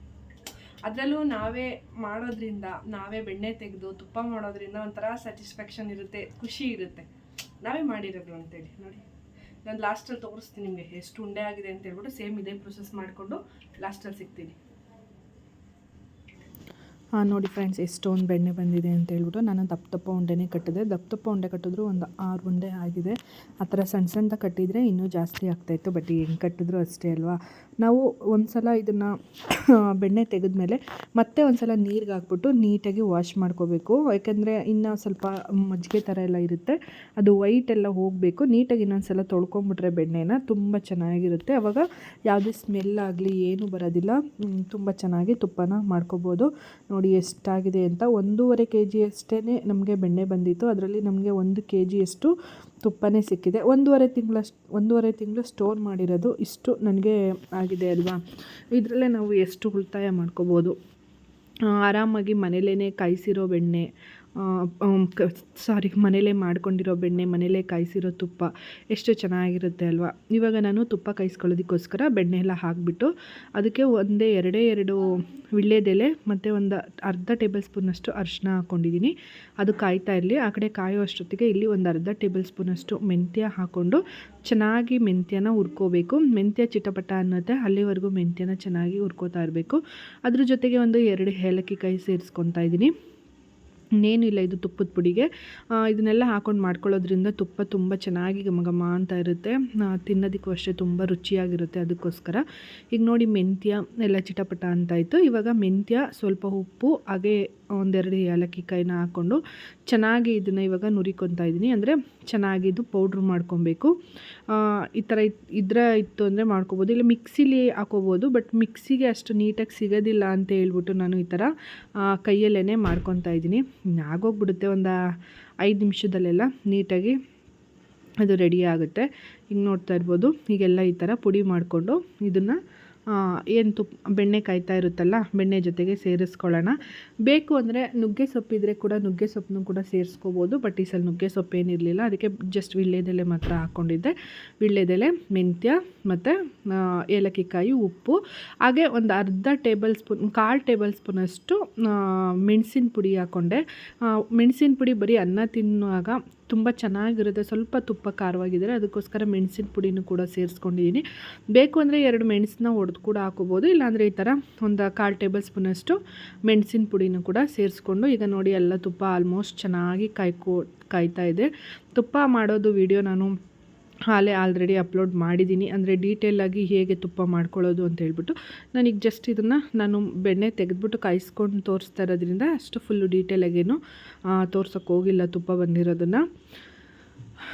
ಅದರಲ್ಲೂ ನಾವೇ ಮಾಡೋದ್ರಿಂದ, ನಾವೇ ಬೆಣ್ಣೆ ತೆಗೆದು ತುಪ್ಪ ಮಾಡೋದ್ರಿಂದ ಒಂಥರ ಸ್ಯಾಟಿಸ್ಫ್ಯಾಕ್ಷನ್ ಇರುತ್ತೆ, ಖುಷಿ ಇರುತ್ತೆ. ನಾವೇ ಮಾಡಿರೋದು ಅಂತೇಳಿ, ನೋಡಿ. ನಾನು ಲಾಸ್ಟಲ್ಲಿ ತೋರಿಸ್ತೀನಿ ನಿಮಗೆ, ಎಷ್ಟು ಉಂಡೆ ಆಗಿದೆ ಅಂತ ಹೇಳ್ಬಿಟ್ಟು ಸೇಮ್ ಇದೇ ಪ್ರೊಸೆಸ್ ಮಾಡಿಕೊಂಡು ಲಾಸ್ಟಲ್ಲಿ ಸಿಗ್ತೀನಿ. ಹಾಂ ನೋಡಿ ಫ್ರೆಂಡ್ಸ್ ಎಷ್ಟೊಂದು ಬೆಣ್ಣೆ ಬಂದಿದೆ ಅಂತ ಹೇಳ್ಬಿಟ್ಟು ನಾನು ದಪ್ಪ ದಪ್ಪ ಉಂಡೆನೇ ಕಟ್ಟಿದೆ. ದಪ್ಪ ದಪ್ಪ ಉಂಡೆ ಕಟ್ಟಿದ್ರು ಒಂದು ಆರು ಉಂಡೆ ಆಗಿದೆ. ಆ ಥರ ಸಣ್ಣ ಸಣ್ಣದ ಕಟ್ಟಿದರೆ ಇನ್ನೂ ಜಾಸ್ತಿ ಆಗ್ತಾಯಿತ್ತು ಬಟ್ ಹೆಂಗೆ ಕಟ್ಟಿದ್ರು ಅಷ್ಟೇ ಅಲ್ವಾ? ನಾವು ಒಂದು ಸಲ ಇದನ್ನು ಬೆಣ್ಣೆ ತೆಗೆದ್ಮೇಲೆ ಮತ್ತೆ ಒಂದು ಸಲ ನೀರಿಗೆ ಹಾಕ್ಬಿಟ್ಟು ನೀಟಾಗಿ ವಾಶ್ ಮಾಡ್ಕೋಬೇಕು. ಯಾಕೆಂದರೆ ಇನ್ನು ಸ್ವಲ್ಪ ಮಜ್ಜಿಗೆ ಥರ ಎಲ್ಲ ಇರುತ್ತೆ. ಅದು ವೈಟ್ ಎಲ್ಲ ಹೋಗಬೇಕು. ನೀಟಾಗಿ ಇನ್ನೊಂದು ಸಲ ತೊಳ್ಕೊಂಬಿಟ್ರೆ ಬೆಣ್ಣೆನ ತುಂಬ ಚೆನ್ನಾಗಿರುತ್ತೆ. ಆವಾಗ ಯಾವುದೇ ಸ್ಮೆಲ್ ಆಗಲಿ, ಏನೂ ಬರೋದಿಲ್ಲ. ತುಂಬ ಚೆನ್ನಾಗಿ ತುಪ್ಪನ ಮಾಡ್ಕೋಬೋದು. ನೋಡಿ ಎಷ್ಟಾಗಿದೆ ಅಂತ ಒಂದೂವರೆ ಕೆ ಜಿಯಷ್ಟೇ ನಮಗೆ ಬೆಣ್ಣೆ ಬಂದಿತ್ತು. ಅದರಲ್ಲಿ ನಮಗೆ ಒಂದು ಕೆ ಜಿಯಷ್ಟು ತುಪ್ಪನೇ ಸಿಕ್ಕಿದೆ. ಒಂದೂವರೆ ತಿಂಗಳಷ್ಟು, ಒಂದೂವರೆ ತಿಂಗಳು ಸ್ಟೋರ್ ಮಾಡಿರೋದು ಇಷ್ಟು ನನಗೆ ಆಗಿದೆ ಅಲ್ವಾ? ಇದರಲ್ಲೇ ನಾವು ಎಷ್ಟು ಉಳಿತಾಯ ಮಾಡ್ಕೋಬೋದು? ಆರಾಮಾಗಿ ಮನೇಲೇ ಕಾಯಿಸಿರೋ ಬೆಣ್ಣೆ ಸಾರಿ, ಮನೇಲೇ ಮಾಡ್ಕೊಂಡಿರೋ ಬೆಣ್ಣೆ, ಮನೇಲೇ ಕಾಯಿಸಿರೋ ತುಪ್ಪ ಎಷ್ಟು ಚೆನ್ನಾಗಿರುತ್ತೆ ಅಲ್ವಾ? ಇವಾಗ ನಾನು ತುಪ್ಪ ಕಾಯಿಸ್ಕೊಳ್ಳೋದಕ್ಕೋಸ್ಕರ ಬೆಣ್ಣೆ ಎಲ್ಲ ಹಾಕಿಬಿಟ್ಟು ಅದಕ್ಕೆ ಒಂದೇ ಎರಡೇ ಎರಡು ವಿಳ್ಳೆದೆಲೆ ಮತ್ತು ಒಂದು ಅರ್ಧ ಟೇಬಲ್ ಸ್ಪೂನಷ್ಟು ಅರಿಶಿನ ಹಾಕ್ಕೊಂಡಿದ್ದೀನಿ. ಅದು ಕಾಯ್ತಾ ಇರಲಿ. ಆ ಕಡೆ ಕಾಯೋ ಅಷ್ಟೊತ್ತಿಗೆ ಇಲ್ಲಿ ಒಂದು ಅರ್ಧ ಟೇಬಲ್ ಸ್ಪೂನಷ್ಟು ಮೆಂತ್ಯ ಹಾಕ್ಕೊಂಡು ಚೆನ್ನಾಗಿ ಮೆಂತ್ಯನ ಹುರ್ಕೋಬೇಕು. ಮೆಂತ್ಯ ಚಿಟಪಟ ಅನ್ನತ್ತೆ. ಅಲ್ಲಿವರೆಗೂ ಮೆಂತ್ಯನ ಚೆನ್ನಾಗಿ ಹುರ್ಕೋತಾ ಇರಬೇಕು. ಅದ್ರ ಜೊತೆಗೆ ಒಂದು ಎರಡು ಏಲಕ್ಕಿ ಕಾಯಿ ಸೇರಿಸ್ಕೊತಾ ಇದ್ದೀನಿ. ಇನ್ನೇನು ಇಲ್ಲ ಇದು ತುಪ್ಪದ ಪುಡಿಗೆ. ಇದನ್ನೆಲ್ಲ ಹಾಕೊಂಡು ಮಾಡ್ಕೊಳ್ಳೋದ್ರಿಂದ ತುಪ್ಪ ತುಂಬ ಚೆನ್ನಾಗಿ ಘಮ ಘಮ ಅಂತ ಇರುತ್ತೆ. ತಿನ್ನೋದಕ್ಕೂ ಅಷ್ಟೇ ತುಂಬ ರುಚಿಯಾಗಿರುತ್ತೆ ಅದಕ್ಕೋಸ್ಕರ. ಈಗ ನೋಡಿ ಮೆಂತ್ಯ ಎಲ್ಲ ಚಿಟಪಟ ಅಂತಾಯಿತು ಇವಾಗ ಮೆಂತ್ಯ, ಸ್ವಲ್ಪ ಉಪ್ಪು, ಹಾಗೆ ಒಂದೆರಡು ಏಲಕ್ಕಿ ಕಾಯಿನ ಹಾಕ್ಕೊಂಡು ಚೆನ್ನಾಗಿ ಇದನ್ನು ಇವಾಗ ನುರಿಕೊತಾ ಇದ್ದೀನಿ. ಅಂದರೆ ಚೆನ್ನಾಗಿ ಇದು ಪೌಡ್ರ್ ಮಾಡ್ಕೊಬೇಕು. ಈ ಥರ ಇದ್ರೆ ಇತ್ತು ಅಂದರೆ ಮಾಡ್ಕೋಬೋದು. ಇಲ್ಲ ಮಿಕ್ಸಿಲಿ ಹಾಕೋಬೋದು, ಬಟ್ ಮಿಕ್ಸಿಗೆ ಅಷ್ಟು ನೀಟಾಗಿ ಸಿಗೋದಿಲ್ಲ ಅಂತ ಹೇಳ್ಬಿಟ್ಟು ನಾನು ಈ ಥರ ಕೈಯಲ್ಲೇ ಮಾಡ್ಕೊತಾ ಇದ್ದೀನಿ. ಆಗೋಗ್ಬಿಡುತ್ತೆ ಒಂದು ಐದು ನಿಮಿಷದಲ್ಲೆಲ್ಲ ನೀಟಾಗಿ ಅದು ರೆಡಿ ಆಗುತ್ತೆ. ಈಗ ನೋಡ್ತಾ ಇರ್ಬೋದು, ಈಗೆಲ್ಲ ಈ ಥರ ಪುಡಿ ಮಾಡಿಕೊಂಡು ಇದನ್ನು ಏನು ತುಪ್ಪ ಬೆಣ್ಣೆ ಕಾಯ್ತಾ ಇರುತ್ತಲ್ಲ, ಬೆಣ್ಣೆ ಜೊತೆಗೆ ಸೇರಿಸ್ಕೊಳ್ಳೋಣ. ಬೇಕು ಅಂದರೆ ನುಗ್ಗೆ ಸೊಪ್ಪಿದ್ರೆ ಕೂಡ ನುಗ್ಗೆ ಸೊಪ್ಪನ್ನು ಕೂಡ ಸೇರಿಸ್ಕೋಬೋದು ಬಟ್ ಈ ಸಲ ನುಗ್ಗೆ ಸೊಪ್ಪು ಏನಿರಲಿಲ್ಲ, ಅದಕ್ಕೆ ಜಸ್ಟ್ ವಿಳ್ಳೆದೆಲೆ ಮಾತ್ರ ಹಾಕ್ಕೊಂಡಿದ್ದೆ ವಿಳ್ಳೆದೆಲೆ ಮೆಂತ್ಯ ಮತ್ತು ಏಲಕ್ಕಿ ಕಾಯಿ ಉಪ್ಪು, ಹಾಗೆ ಒಂದು ಅರ್ಧ ಟೇಬಲ್ ಸ್ಪೂನ್ ಕಾಲು ಟೇಬಲ್ ಸ್ಪೂನಷ್ಟು ಮೆಣಸಿನ ಪುಡಿ ಹಾಕ್ಕೊಂಡೆ ಮೆಣಸಿನ ಪುಡಿ ಬರೀ ಅನ್ನ ತಿನ್ನುವಾಗ ತುಂಬ ಚೆನ್ನಾಗಿರುತ್ತೆ. ಸ್ವಲ್ಪ ತುಪ್ಪ ಖಾರವಾಗಿದ್ದರೆ ಅದಕ್ಕೋಸ್ಕರ ಮೆಣಸಿನ ಪುಡಿನೂ ಕೂಡ ಸೇರಿಸ್ಕೊಂಡಿದ್ದೀನಿ. ಬೇಕು ಅಂದರೆ ಎರಡು ಮೆಣಸನ್ನ ಒಡೆದು ಕೂಡ ಹಾಕೋಬೋದು. ಇಲ್ಲಾಂದರೆ ಈ ಥರ ಒಂದು ಕಾಲು ಟೇಬಲ್ ಸ್ಪೂನಷ್ಟು ಮೆಣಸಿನ ಪುಡಿನೂ ಕೂಡ ಸೇರಿಸ್ಕೊಂಡು ಈಗ ನೋಡಿ ಎಲ್ಲ ತುಪ್ಪ ಆಲ್ಮೋಸ್ಟ್ ಚೆನ್ನಾಗಿ ಕಾಯ್ಕೋ, ಕಾಯ್ತಾ ಇದೆ. ತುಪ್ಪ ಮಾಡೋದು ವಿಡಿಯೋ ನಾನು ಹಾಲೇ ಆಲ್ರೆಡಿ ಅಪ್ಲೋಡ್ ಮಾಡಿದ್ದೀನಿ. ಅಂದರೆ ಡೀಟೇಲಾಗಿ ಹೇಗೆ ತುಪ್ಪ ಮಾಡ್ಕೊಳ್ಳೋದು ಅಂತ ಹೇಳ್ಬಿಟ್ಟು ನನಗೆ ಜಸ್ಟ್ ಇದನ್ನು ನಾನು ಬೆಣ್ಣೆ ತೆಗೆದ್ಬಿಟ್ಟು ಕಾಯಿಸ್ಕೊಂಡು ತೋರಿಸ್ತಾ ಇರೋದ್ರಿಂದ ಅಷ್ಟು ಫುಲ್ಲು ಡೀಟೇಲಾಗೇನು ತೋರ್ಸೋಕ್ಕೆ ಹೋಗಿಲ್ಲ ತುಪ್ಪ ಬಂದಿರೋದನ್ನು.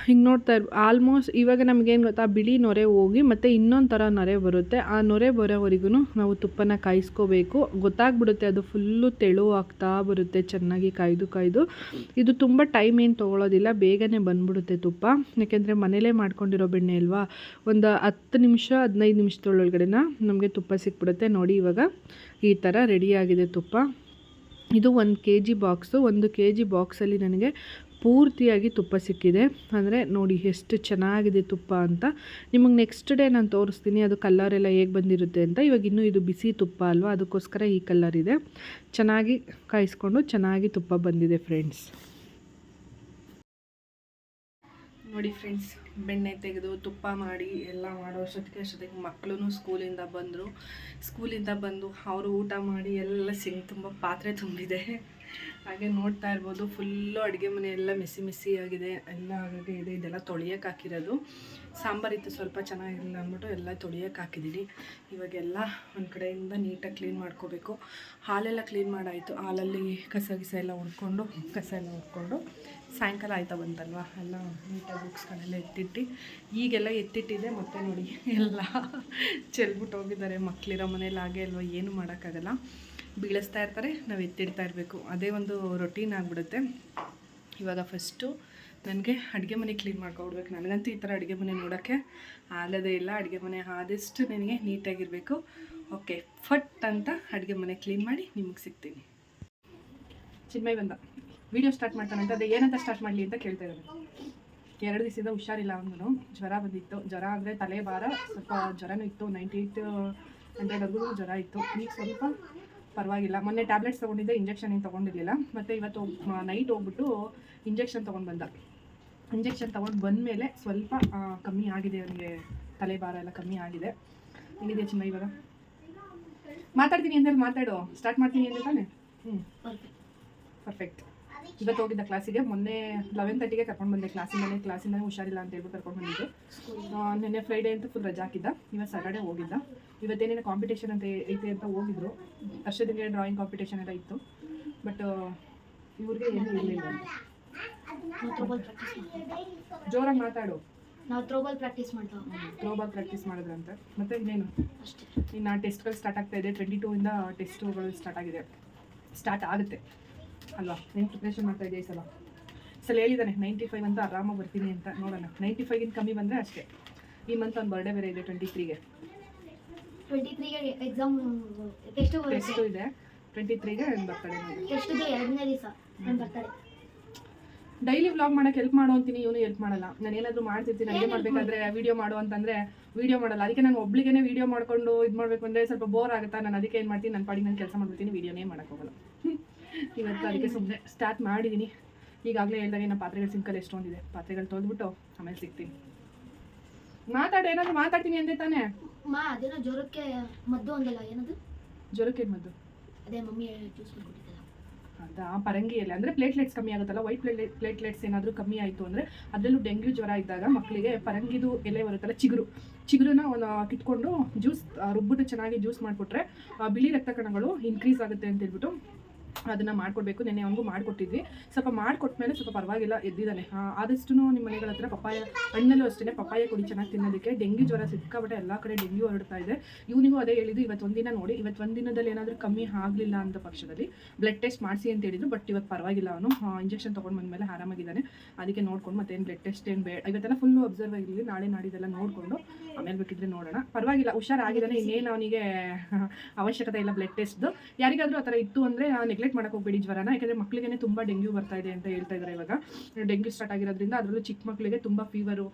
ಹಿಂಗೆ ನೋಡ್ತಾ ಇರ್ ಆಲ್ಮೋಸ್ಟ್ ಇವಾಗ ನಮಗೇನು ಗೊತ್ತಾ, ಬಿಳಿ ನೊರೆ ಹೋಗಿ ಮತ್ತು ಇನ್ನೊಂದು ಥರ ನೊರೆ ಬರುತ್ತೆ. ಆ ನೊರೆ ಬರೋವರೆಗೂ ನಾವು ತುಪ್ಪನ ಕಾಯಿಸ್ಕೋಬೇಕು. ಗೊತ್ತಾಗ್ಬಿಡುತ್ತೆ ಅದು ಫುಲ್ಲು ತೆಳು ಆಗ್ತಾ ಬರುತ್ತೆ, ಚೆನ್ನಾಗಿ ಕಾಯ್ದು ಕಾಯ್ದು. ಇದು ತುಂಬ ಟೈಮ್ ಏನು ತೊಗೊಳೋದಿಲ್ಲ, ಬೇಗನೆ ಬಂದ್ಬಿಡುತ್ತೆ ತುಪ್ಪ. ಯಾಕೆಂದರೆ ಮನೇಲೇ ಮಾಡ್ಕೊಂಡಿರೋ ಬೆಣ್ಣೆ ಅಲ್ವಾ? ಒಂದು ಹತ್ತು ನಿಮಿಷ, ಹದಿನೈದು ನಿಮಿಷದೊಳಗಡೆನ ನಮಗೆ ತುಪ್ಪ ಸಿಕ್ಬಿಡುತ್ತೆ. ನೋಡಿ ಇವಾಗ ಈ ಥರ ರೆಡಿಯಾಗಿದೆ ತುಪ್ಪ. ಇದು ಒಂದು ಕೆ ಜಿ ಬಾಕ್ಸು ಒಂದು ಕೆ ಜಿ ಬಾಕ್ಸಲ್ಲಿ ನನಗೆ ಪೂರ್ತಿಯಾಗಿ ತುಪ್ಪ ಸಿಕ್ಕಿದೆ. ಅಂದರೆ ನೋಡಿ ಎಷ್ಟು ಚೆನ್ನಾಗಿದೆ ತುಪ್ಪ ಅಂತ. ನಿಮಗೆ ನೆಕ್ಸ್ಟ್ ಡೇ ನಾನು ತೋರಿಸ್ತೀನಿ ಅದು ಕಲರ್ ಎಲ್ಲ ಹೇಗೆ ಬಂದಿರುತ್ತೆ ಅಂತ. ಇವಾಗ ಇನ್ನೂ ಇದು ಬಿಸಿ ತುಪ್ಪ ಅಲ್ವಾ? ಅದಕ್ಕೋಸ್ಕರ ಈ ಕಲ್ಲರ್ ಇದೆ. ಚೆನ್ನಾಗಿ ಕಾಯಿಸ್ಕೊಂಡು ಚೆನ್ನಾಗಿ ತುಪ್ಪ ಬಂದಿದೆ ಫ್ರೆಂಡ್ಸ್ ನೋಡಿ ಫ್ರೆಂಡ್ಸ್ ಬೆಣ್ಣೆ ತೆಗೆದು ತುಪ್ಪ ಮಾಡಿ ಎಲ್ಲ ಮಾಡೋ ಅಷ್ಟೊತ್ತಿಗೆ ಅಷ್ಟೊತ್ತಿಗೆ ಮಕ್ಕಳು ಸ್ಕೂಲಿಂದ ಬಂದರು. ಸ್ಕೂಲಿಂದ ಬಂದು ಅವರು ಊಟ ಮಾಡಿ ಎಲ್ಲ ಸಿಂಗ್ ತುಂಬ ಪಾತ್ರೆ ತುಂಬಿದೆ. ಹಾಗೆ ನೋಡ್ತಾ ಇರ್ಬೋದು. ಫುಲ್ಲು ಅಡುಗೆ ಮನೆ ಎಲ್ಲ ಮಿಸಿ ಮೆಸ್ಸಿ ಆಗಿದೆ. ಎಲ್ಲ ಹಾಗಾಗಿ ಇದೆ ಇದೆಲ್ಲ ತೊಳಿಯೋಕೆ ಹಾಕಿರೋದು. ಸಾಂಬಾರಿತ್ತು ಸ್ವಲ್ಪ ಚೆನ್ನಾಗಿರಲಿಲ್ಲ ಅಂದ್ಬಿಟ್ಟು ಎಲ್ಲ ತೊಳಿಯೋಕೆ ಹಾಕಿದ್ದೀನಿ ಇವಾಗೆಲ್ಲ ಒಂದು ಕಡೆಯಿಂದ ನೀಟಾಗಿ ಕ್ಲೀನ್ ಮಾಡ್ಕೋಬೇಕು. ಹಾಲೆಲ್ಲ ಕ್ಲೀನ್ ಮಾಡಾಯಿತು. ಹಾಲಲ್ಲಿ ಕಸ, ಗಿಸ ಎಲ್ಲ ಉಡ್ಕೊಂಡು ಕಸ ಎಲ್ಲ ಹುಡ್ಕೊಂಡು ಸಾಯಂಕಾಲ ಆಯ್ತಾ ಬಂತಲ್ವಾ? ಎಲ್ಲ ನೀಟಾಗಿ ಬುಕ್ಸ್ಗಳೆಲ್ಲ ಎತ್ತಿಟ್ಟು. ಈಗೆಲ್ಲ ಎತ್ತಿಟ್ಟಿದೆ, ಮತ್ತೆ ನೋಡಿ ಎಲ್ಲ ಚೆಲ್ಬಿಟ್ಟು ಹೋಗಿದ್ದಾರೆ. ಮಕ್ಕಳಿರೋ ಮನೇಲಿ ಹಾಗೆ ಅಲ್ವಾ, ಏನು ಮಾಡೋಕ್ಕಾಗಲ್ಲ. ಬೀಳಿಸ್ತಾ ಇರ್ತಾರೆ, ನಾವು ಎತ್ತಿಡ್ತಾ ಇರಬೇಕು. ಅದೇ ಒಂದು ರೊಟೀನ್ ಆಗಿಬಿಡುತ್ತೆ. ಇವಾಗ ಫಸ್ಟು ನನಗೆ ಅಡುಗೆ ಮನೆ ಕ್ಲೀನ್ ಮಾಡ್ಕೊಬಿಡ್ಬೇಕು ನನಗಂತೂ ಈ ಥರ ಅಡುಗೆ ಮನೆ ನೋಡೋಕ್ಕೆ ಆಗದೇ ಇಲ್ಲ. ಅಡುಗೆ ಮನೆ ಆದಷ್ಟು ನನಗೆ ನೀಟಾಗಿರಬೇಕು. ಓಕೆ, ಫಟ್ ಅಂತ ಅಡುಗೆ ಮನೆ ಕ್ಲೀನ್ ಮಾಡಿ ನಿಮಗೆ ಸಿಗ್ತೀನಿ. ಚಿನ್ಮಯ್ ಬಂದ. ವಿಡಿಯೋ ಸ್ಟಾರ್ಟ್ ಮಾಡ್ತಾನೆ ಅಂತ ಅದೇ ಏನಂತ ಸ್ಟಾರ್ಟ್ ಮಾಡಲಿ ಅಂತ ಕೇಳ್ತಾ ಇದ್ದಾನೆ ಎರಡು ದಿವಸದಿಂದ ಹುಷಾರಿಲ್ಲ ಅವನು ಜ್ವರ ಬಂದಿತ್ತು. ಜ್ವರ ಅಂದರೆ ತಲೆ ಭಾರ ಸ್ವಲ್ಪ ಜ್ವರನೂ ಇತ್ತು ನೈಂಟಿ ಏಯ್ಟ್ ಹಂಡ್ರೆಡ್ವರೆಗೂ ಜ್ವರ ಇತ್ತು. ಈಗ ಸ್ವಲ್ಪ ಪರವಾಗಿಲ್ಲ. ಮೊನ್ನೆ ಟ್ಯಾಬ್ಲೆಟ್ಸ್ ತೊಗೊಂಡಿದ್ದೆ ಇಂಜೆಕ್ಷನ್ ಏನು ತೊಗೊಂಡಿರಲಿಲ್ಲ. ಮತ್ತು ಇವತ್ತು ನೈಟ್ ಹೋಗ್ಬಿಟ್ಟು ಇಂಜೆಕ್ಷನ್ ತೊಗೊಂಡು ಬಂದ. ಇಂಜೆಕ್ಷನ್ ತೊಗೊಂಡು ಬಂದಮೇಲೆ ಸ್ವಲ್ಪ ಕಮ್ಮಿ ಆಗಿದೆ ಅವನಿಗೆ ತಲೆ ಭಾರ ಎಲ್ಲ ಕಮ್ಮಿ ಆಗಿದೆ. ಹೆಂಗಿದೆ ಚಿನ್ನ ಇವಾಗ? ಮಾತಾಡ್ತೀನಿ ಅಂತೇಳಿ ಮಾತಾಡು. ಸ್ಟಾರ್ಟ್ ಮಾಡ್ತೀನಿ ಅಂತ ತಾನೆ? ಹ್ಞೂ ಪರ್ಫೆಕ್ಟ್ ಇವತ್ತು ಹೋಗಿದ್ದ ಕ್ಲಾಸಿಗೆ ಮೊನ್ನೆ ಲೆವೆನ್ ತರ್ಟಿಗೆ ಕರ್ಕೊಂಡು ಬಂದೆ. ಕ್ಲಾಸಿಂದಲೇ ಕ್ಲಾಸಿಂದಲೇ ಹುಷಾರಿಲ್ಲ ಅಂತ ಹೇಳ್ಬಿಟ್ಟು ಕರ್ಕೊಂಡು ಬಂದಿದ್ದು. ನಿನ್ನೆ ಫ್ರೈಡೇ ಅಂತ ಫುಲ್ ರಜಾ ಹಾಕಿದ್ದ. ಇವತ್ತು ಸ್ಯಾಟರ್ಡೆ ಹೋಗಿದ್ದ. ಇವತ್ತೇನೇನು ಕಾಂಪಿಟೇಷನ್ ಅಂತ ಐತೆ ಅಂತ ಹೋಗಿದ್ರು. ವರ್ಷದಿಂದ ಡ್ರಾಯಿಂಗ್ ಕಾಂಪಿಟೇಷನ್ ಎಲ್ಲ ಇತ್ತು. ಬಟ್ ಇವ್ರಿಗೆ ಏನು ಇರಲಿಲ್ಲ ಜೋರಾಗಿ ಮಾತಾಡು. ನಾವು ಥ್ರೋಬಾಲ್ ಪ್ರಾಕ್ಟೀಸ್ ಮಾಡ್ತಾವ. ಥ್ರೋಬಾಲ್ ಪ್ರಾಕ್ಟೀಸ್ ಮಾಡಿದ್ರಂತೆ ಮತ್ತೆ ಇನ್ನೇನು? ಇನ್ನು ಟೆಸ್ಟ್ಗಳು ಸ್ಟಾರ್ಟ್ ಆಗ್ತಾ ಇದೆ. ಟ್ವೆಂಟಿ ಟೂ ಇಂದ ಟೆಸ್ಟ್ಗಳು ಸ್ಟಾರ್ಟ್ ಆಗಿದೆ. ಸ್ಟಾರ್ಟ್ ಆಗುತ್ತೆ. ಅಲ್ವಾ ನೀನು ಪ್ರಿಪ್ರೇಷನ್ ಮಾಡ್ತಾ ಇದೆಯಾ ಈ ಸಲ? ಸಲ ಹೇಳಿದ್ದಾನೆ ನೈಂಟಿ ಫೈವ್ ಅಂತ ಆರಾಮಾಗಿ ಬರ್ತೀನಿ ಅಂತ ನೋಡೋಣ. ನೈಂಟಿ ಫೈವ್ಗಿಂತ ಕಮ್ಮಿ ಬಂದರೆ ಅಷ್ಟೇ. ಈ ಮಂತ್ ಒಂದು ಬರ್ಡೇ ಬೇರೆ ಇದೆ ಟ್ವೆಂಟಿ ತ್ರೀಗೆ ಟ್ವೆಂಟಿ ತ್ರೀಗೆ ಎಕ್ಸಾಮ್ ಟೆಸ್ಟ್ ಇದೆ. ಟ್ವೆಂಟಿ ತ್ರೀಗೆ ಎರಡನೇ ದಿವಸ ಬರ್ತಾರೆ? ಡೈಲಿ ವ್ಲಾಗ್ ಮಾಡಕ್ಕೆ ಹೆಲ್ಪ್ ಮಾಡೋ ಅಂತೀನಿ ಇವನು ಹೆಲ್ಪ್ ಮಾಡಲ್ಲ. ನಾನು ಏನಾದರೂ ಮಾಡ್ತಿರ್ತೀನಿ ಅಡುಗೆ ಮಾಡಬೇಕಾದ್ರೆ ವಿಡಿಯೋ ಮಾಡು ಅಂತಂದರೆ ವಿಡಿಯೋ ಮಾಡಲ್ಲ. ಅದಕ್ಕೆ ನಾನು ಒಬ್ಳಿಗೇನೆ ವಿಡಿಯೋ ಮಾಡ್ಕೊಂಡು ಇದು ಮಾಡಬೇಕು ಅಂದರೆ ಸ್ವಲ್ಪ ಬೋರ್ ಆಗುತ್ತಾ? ನಾನು ಅದಕ್ಕೆ ಏನು ಮಾಡ್ತೀನಿ? ನನ್ನ ಪಾಡಿಗೆ ನಾನು ಕೆಲಸ ಮಾಡ್ಬಿಡ್ತೀನಿ ವಿಡಿಯೋನೇ ಮಾಡೋಕ್ಕೋಗಲ್ಲ ಇವತ್ತು ಅದಕ್ಕೆ ಸುಮ್ಮನೆ ಸ್ಟಾರ್ಟ್ ಮಾಡಿದ್ದೀನಿ ಈಗಾಗಲೇ ಹೇಳಿದಾಗ ನಮ್ಮ ಪಾತ್ರೆಗಳು ಸಿಂಕಲ್ಲಿ ಎಷ್ಟೊಂದಿದೆ. ಪಾತ್ರೆಗಳು ತೊಳೆದ್ಬಿಟ್ಟು ಆಮೇಲೆ ಸಿಗ್ತೀನಿ. ಮಾತಾಡ ಏನಾದ್ರು ಮಾತಾಡ್ತೀನಿ ಅಂದೆ ತಾನೇ? ಮಾ ಅದೇನೋ ಜ್ವರಕ್ಕೆ ಮದ್ದು ಒಂದಲ್ಲ ಏನದು? ಜ್ವರಕ್ಕೆ ಮದ್ದು? ಅದೇ ಮಮ್ಮಿ ಜ್ಯೂಸ್ ಮಾಡ್ಕೊಟ್ಟಿದ್ದಲ್ಲ. ಅದಾ ಪರಂಗಿ ಎಲೆ ಅಂದ್ರೆ ಪ್ಲೇಟ್ಲೆಟ್ಸ್ ಕಮ್ಮಿ ಆಗುತ್ತಲ್ಲ ವೈಟ್ ಪ್ಲೇಟ್ ಪ್ಲೇಟ್ಲೆಟ್ಸ್ ಏನಾದರೂ ಕಮ್ಮಿ ಆಯಿತು ಅಂದರೆ ಅದರಲ್ಲೂ ಡೆಂಗ್ಯೂ ಜ್ವರ ಇದ್ದಾಗ ಮಕ್ಕಳಿಗೆ ಪರಂಗಿದು ಎಲೆ ಬರುತ್ತಲ್ಲ ಚಿಗುರು. ಚಿಗುರನ್ನ ಒಂದು ಕಿತ್ಕೊಂಡು ಜ್ಯೂಸ್ ರುಬ್ಬಿಟ್ಟು ಚೆನ್ನಾಗಿ ಜ್ಯೂಸ್ ಮಾಡಿಬಿಟ್ರೆ ಬಿಳಿ ರಕ್ತ ಕಣಗಳು ಇನ್ಕ್ರೀಸ್ ಆಗುತ್ತೆ ಅಂತ ಹೇಳ್ಬಿಟ್ಟು ಅದನ್ನು ಮಾಡಿಕೊಡ್ಬೇಕು, ನೆನ್ನೆ ಅವನಿಗೂ ಮಾಡಿಕೊಟ್ಟಿದ್ವಿ. ಸ್ವಲ್ಪ ಮಾಡಿಕೊಟ್ಮೇಲೆ ಸ್ವಲ್ಪ ಪರವಾಗಿಲ್ಲ, ಎದ್ದಿದ್ದಾನೆ. ಆದಷ್ಟು ನಿಮ್ಮ ಮನೆಗಳ ಹತ್ರ ಪಪ್ಪಾಯ, ಹಣ್ಣಲ್ಲೂ ಅಷ್ಟೇ ಪಪ್ಪಾಯ ಕೊಡಿ, ಚೆನ್ನಾಗಿ ತಿನ್ನೋದಕ್ಕೆ. ಡೆಂಗ್ಯೂ ಜ್ವರ ಸಿಕ್ಕಾಬಿಟ್ಟೆ ಎಲ್ಲ ಕಡೆ ಡೆಂಗ್ಯೂ ಹೊರಡ್ತಾ ಇದೆ. ಇವನಿಗೂ ಅದೇ ಹೇಳಿದ್ದು, ಇವತ್ತು ಒಂದಿನ ನೋಡಿ, ಇವತ್ತು ಒಂದಿನದಲ್ಲಿ ಏನಾದರೂ ಕಮ್ಮಿ ಆಗಲಿಲ್ಲ ಅಂತ ಪಕ್ಷದಲ್ಲಿ ಬ್ಲಡ್ ಟೆಸ್ಟ್ ಮಾಡಿಸಿ ಅಂತ ಹೇಳಿದ್ರು, ಬಟ್ ಇವತ್ತು ಪರವಾಗಿಲ್ಲ ಅವನು. ಇಂಜೆಕ್ಷನ್ ತೊಗೊಂಡು ಬಂದಮೇಲೆ ಆರಾಮಾಗಿದ್ದಾನೆ. ಅದಕ್ಕೆ ನೋಡ್ಕೊಂಡು ಮತ್ತೇನು ಬ್ಲಡ್ ಟೆಸ್ಟ್ ಏನು ಬೇಡ ಇವತ್ತೆಲ್ಲ ಫುಲ್ಲು ಅಬ್ಸರ್ವ್ ಆಗಿರಲಿ ನಾಳೆ ನಾಡಿದೆಲ್ಲ ನೋಡಿಕೊಂಡು ಆಮೇಲೆ ಬೇಕಿದ್ರೆ ನೋಡೋಣ. ಪರವಾಗಿಲ್ಲ, ಹುಷಾರಾಗಿದ್ದಾನೆ, ಇನ್ನೇನು ಅವನಿಗೆ ಅವಶ್ಯಕತೆ ಇಲ್ಲ ಬ್ಲಡ್ ಟೆಸ್ಟ್ದು. ಯಾರಿಗಾದರೂ ಆ ಥರ ಇತ್ತು ಅಂದರೆ ನೆಗ್ಲೆಕ್ಟ್ ಮಾಡಕ್ಕೆ ಹೋಗ್ಬೇಡಿ ಜ್ವರನ ಯಾಕಂದರೆ ಮಕ್ಕಳಿಗೆ ತುಂಬ ಡೆಂಗ್ಯೂ ಬರ್ತಾ ಇದೆ ಅಂತ ಹೇಳ್ತಾ ಇದ್ದಾರೆ ಇವಾಗ. ಡೆಂಗ್ಯೂ ಸ್ಟಾರ್ಟ್ ಆಗಿರೋದ್ರಿಂದ ಅದರಲ್ಲೂ ಚಿಕ್ಕ ಮಕ್ಕಳಿಗೆ ತುಂಬ ಫೀವರು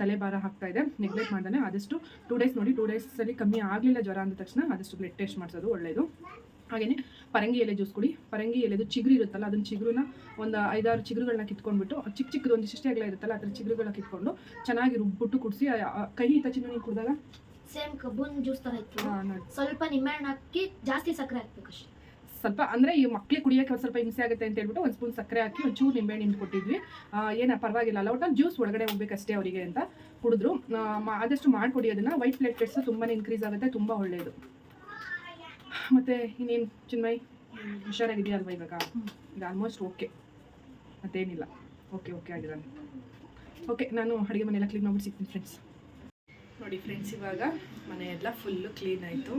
ತಲೆಭಾರ ಆಗ್ತಾ ಇದೆ. ನೆಗ್ಲೆಕ್ಟ್ ಮಾಡ್ದಾನೆ ಆದಷ್ಟು ಟೂ ಡೇಸ್ ನೋಡಿ ಟೂ ಡೇಸಲ್ಲಿ ಕಮ್ಮಿ ಆಗಲಿಲ್ಲ ಜ್ವರ ಅಂದ ತಕ್ಷಣ ಆದಷ್ಟು ಬ್ಲಡ್ ಟೆಸ್ಟ್ ಮಾಡಿಸೋದು ಒಳ್ಳೆಯದು ಹಾಗೆಯೇ ಪರಂಗಿ ಎಲೆ ಜ್ಯೂಸ್ ಕುಡಿ. ಪರಂಗಿ ಎಲೆದು ಚಿಗುರು ಇರುತ್ತಲ್ಲ ಅದನ್ನ ಚಿಗುರುನ ಒಂದು ಐದಾರು ಚಿಗುರುಗಳನ್ನ ಕಿತ್ಕೊಂಡ್ಬಿಟ್ಟು ಚಿಕ್ಕ ಚಿಕ್ಕದು ಒಂದು ಅಗಲ ಇರುತ್ತಲ್ಲ ಅದರ ಚಿಗುರುಗಳನ್ನ ಕಿತ್ಕೊಂಡು ಚೆನ್ನಾಗಿ ರುಬ್ಬಿಟ್ಟು ಕುಡಿಸಿ ಕೈ ತಚಿನ ನೀನು ಕುಡಿದಾಗ? ಸೇಮ್ ಕಬ್ಬು ಜ್ಯೂಸ್ ತರ ಇತ್ತು. ಸ್ವಲ್ಪ ನಿಂಬೆಹಣ್ಣು ಹಾಕಿ ಜಾಸ್ತಿ ಸಕ್ಕರೆ ಹಾಕ್ಬೇಕು ಅಷ್ಟೇ ಸ್ವಲ್ಪ ಅಂದರೆ ಈ ಮಕ್ಕಳಿಗೆ ಕುಡಿಯೋಕೆ ಒಂದು ಸ್ವಲ್ಪ ಹಿಂಸೆ ಆಗುತ್ತೆ ಅಂತ ಹೇಳ್ಬಿಟ್ಟು ಒಂದು ಸ್ಪೂನ್ ಸಕ್ಕರೆ ಹಾಕಿ ಒಂದು ಚೂರು ನಿಂಬೆಹಣ್ಣು ಕೊಟ್ಟಿದ್ವಿ. ಏನೋ ಪರವಾಗಿಲ್ಲ ಅಲ್ಲ ಒಟ್ಟು ಜ್ಯೂಸ್ ಒಳಗಡೆ ಹೋಗ್ಬೇಕಷ್ಟೇ ಅವರಿಗೆ ಅಂತ ಕುಡಿದ್ರು. ಆದಷ್ಟು ಮಾಡಿಕೊಡಿ ಅದನ್ನು. ವೈಟ್ ಪ್ಲೇಟ್ಲೆಟ್ಸ್ ತುಂಬಾ ಇನ್ಕ್ರೀಸ್ ಆಗುತ್ತೆ ತುಂಬ ಒಳ್ಳೆಯದು ಮತ್ತು ಇನ್ನೇನು ಚಿನ್ಮಯ್? ಹುಷಾರಾಗಿದೆಯಾ ಅಲ್ವಾ ಇವಾಗ ಇದು ಆಲ್ಮೋಸ್ಟ್ ಓಕೆ ಮತ್ತೇನಿಲ್ಲ. ಓಕೆ ಓಕೆ ಆಗಿಲ್ಲ ಓಕೆ ನಾನು ಅಡುಗೆ ಮನೆಯೆಲ್ಲ ಕ್ಲೀನ್ ಮಾಡ್ಬಿಟ್ಟು ಸಿಗ್ತೀನಿ ಫ್ರೆಂಡ್ಸ್ ನೋಡಿ ಫ್ರೆಂಡ್ಸ್ ಇವಾಗ ಮನೆಯೆಲ್ಲ ಫುಲ್ಲು ಕ್ಲೀನ್ ಆಯಿತು.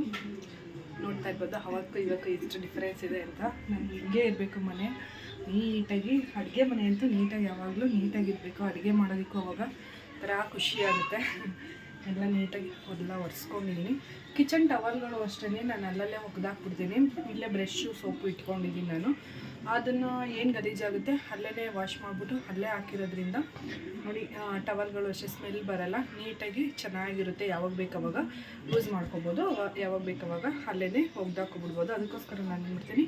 ನೋಡ್ತಾ ಇರ್ಬೋದು. ಅವಕ್ಕೂ ಇವಕ್ಕೂ ಎಷ್ಟು ಡಿಫ್ರೆನ್ಸ್ ಇದೆ ಅಂತ. ನಾನು ಹಿಂಗೆ ಇರಬೇಕು ಮನೆ. ನೀಟಾಗಿ ಅಡುಗೆ ಮನೆ ಅಂತೂ ನೀಟಾಗಿ ಯಾವಾಗಲೂ ನೀಟಾಗಿರಬೇಕು ಅಡುಗೆ ಮಾಡೋದಕ್ಕೂ ಅವಾಗ ಒಂಥರ ಖುಷಿ ಆಗುತ್ತೆ. ಎಲ್ಲ ನೀಟಾಗಿ ಎಲ್ಲ ಒರೆಸ್ಕೊಂಡಿದ್ದೀನಿ ಕಿಚನ್ ಟವಲ್ಗಳು ಅಷ್ಟೇ ನಾನು ಅಲ್ಲಲ್ಲೇ ಒಗ್ದಾಕ್ಬಿಡ್ತೀನಿ. ಇಲ್ಲೇ ಬ್ರಷು ಸೋಪು ಇಟ್ಕೊಂಡಿದ್ದೀನಿ ನಾನು. ಅದನ್ನು ಏನು ಗಲೀಜಾಗುತ್ತೆ ಅಲ್ಲೇ ವಾಶ್ ಮಾಡಿಬಿಟ್ಟು ಅಲ್ಲೇ ಹಾಕಿರೋದ್ರಿಂದ ನೋಡಿ ಟವಲ್ಗಳು ಅಷ್ಟೇ ಸ್ಮೆಲ್ ಬರಲ್ಲ. ನೀಟಾಗಿ ಚೆನ್ನಾಗಿರುತ್ತೆ. ಯಾವಾಗ ಬೇಕು ಅವಾಗ ಯೂಸ್ ಮಾಡ್ಕೊಬೋದು ಯಾವಾಗ ಬೇಕು ಅವಾಗ ಅಲ್ಲೇ ಒಗ್ದಾಕೊಬಿಡ್ಬೋದು ಅದಕ್ಕೋಸ್ಕರ ನಾನು ಏನು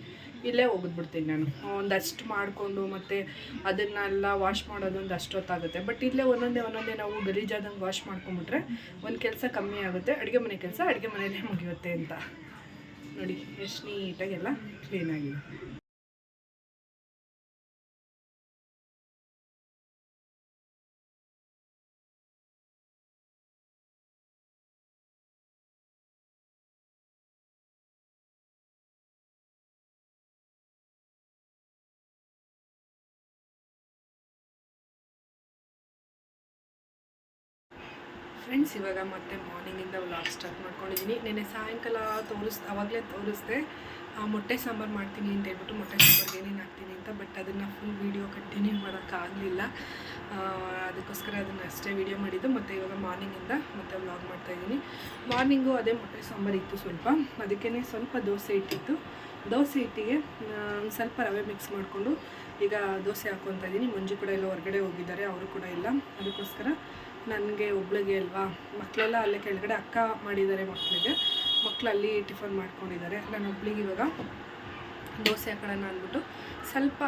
ಇಲ್ಲೇ ಒಗೆದ್ಬಿಡ್ತೀನಿ ನಾನು. ಒಂದಷ್ಟು ಮಾಡಿಕೊಂಡು ಮತ್ತು ಅದನ್ನೆಲ್ಲ ವಾಶ್ ಮಾಡೋದು ಒಂದು ಅಷ್ಟೊತ್ತಾಗುತ್ತೆ. ಬಟ್ ಇಲ್ಲೇ ಒಂದೊಂದೇ ಒಂದೊಂದೇ ನಾವು ಗಲೀಜಾದಂಗೆ ವಾಶ್ ಮಾಡ್ಕೊಂಬಿಟ್ರೆ ಒಂದು ಕೆಲಸ ಕಮ್ಮಿ ಆಗುತ್ತೆ. ಅಡುಗೆ ಮನೆ ಕೆಲಸ, ಅಡುಗೆ ಮನೆಯಲ್ಲೇ ಮುಗಿಯುತ್ತೆ ಅಂತ. ನೋಡಿ, ಎಷ್ಟು ನೀಟಾಗೆಲ್ಲ ಕ್ಲೀನಾಗಿದೆ ಫ್ರೆಂಡ್ಸ್ ಇವಾಗ ಮತ್ತೆ ಮಾರ್ನಿಂಗಿಂದ ವ್ಲಾಗ್ ಸ್ಟಾರ್ಟ್ ಮಾಡ್ಕೊಂಡಿದ್ದೀನಿ ನೆನ್ನೆ ಸಾಯಂಕಾಲ ತೋರಿಸ್, ಅವಾಗಲೇ ತೋರಿಸ್ದೆ ಮೊಟ್ಟೆ ಸಾಂಬಾರು ಮಾಡ್ತೀನಿ ಅಂತ ಹೇಳ್ಬಿಟ್ಟು ಮೊಟ್ಟೆ ಸಾಂಬಾರು ಏನೇನು ಹಾಕ್ತೀನಿ ಅಂತ ಬಟ್ ಅದನ್ನು ಫುಲ್ ವೀಡಿಯೋ ಕಂಟಿನ್ಯೂ ಮಾಡೋಕ್ಕಾಗಲಿಲ್ಲ ಅದಕ್ಕೋಸ್ಕರ ಅದನ್ನು ಅಷ್ಟೇ ವೀಡಿಯೋ ಮಾಡಿದ್ದು. ಮತ್ತು ಇವಾಗ ಮಾರ್ನಿಂಗಿಂದ ಮತ್ತೆ ವ್ಲಾಗ್ ಮಾಡ್ತಾಯಿದ್ದೀನಿ ಮಾರ್ನಿಂಗು ಅದೇ ಮೊಟ್ಟೆ ಸಾಂಬಾರು ಇತ್ತು ಸ್ವಲ್ಪ. ಅದಕ್ಕೇ ಸ್ವಲ್ಪ ದೋಸೆ ಇಟ್ಟಿತ್ತು. ದೋಸೆ ಹಿಟ್ಟಿಗೆ ಸ್ವಲ್ಪ ರವೆ ಮಿಕ್ಸ್ ಮಾಡಿಕೊಂಡು ಈಗ ದೋಸೆ ಹಾಕ್ಕೊತಾ ಇದ್ದೀನಿ ಮಂಜು ಕೂಡ ಎಲ್ಲ ಹೊರಗಡೆ ಹೋಗಿದ್ದಾರೆ, ಅವರು ಕೂಡ ಇಲ್ಲ. ಅದಕ್ಕೋಸ್ಕರ ನನಗೆ ಒಬ್ಳಿಗೆ ಅಲ್ವಾ? ಮಕ್ಕಳೆಲ್ಲ ಅಲ್ಲೇ ಕೆಳಗಡೆ ಅಕ್ಕ ಮಾಡಿದ್ದಾರೆ ಮಕ್ಕಳಿಗೆ. ಮಕ್ಕಳು ಅಲ್ಲಿ ಟಿಫನ್ ಮಾಡ್ಕೊಂಡಿದ್ದಾರೆ. ನಾನು ಒಬ್ಳಿಗೆ ಇವಾಗ ದೋಸೆ ಹಾಕೋಣ ಅಂದ್ಬಿಟ್ಟು ಸ್ವಲ್ಪ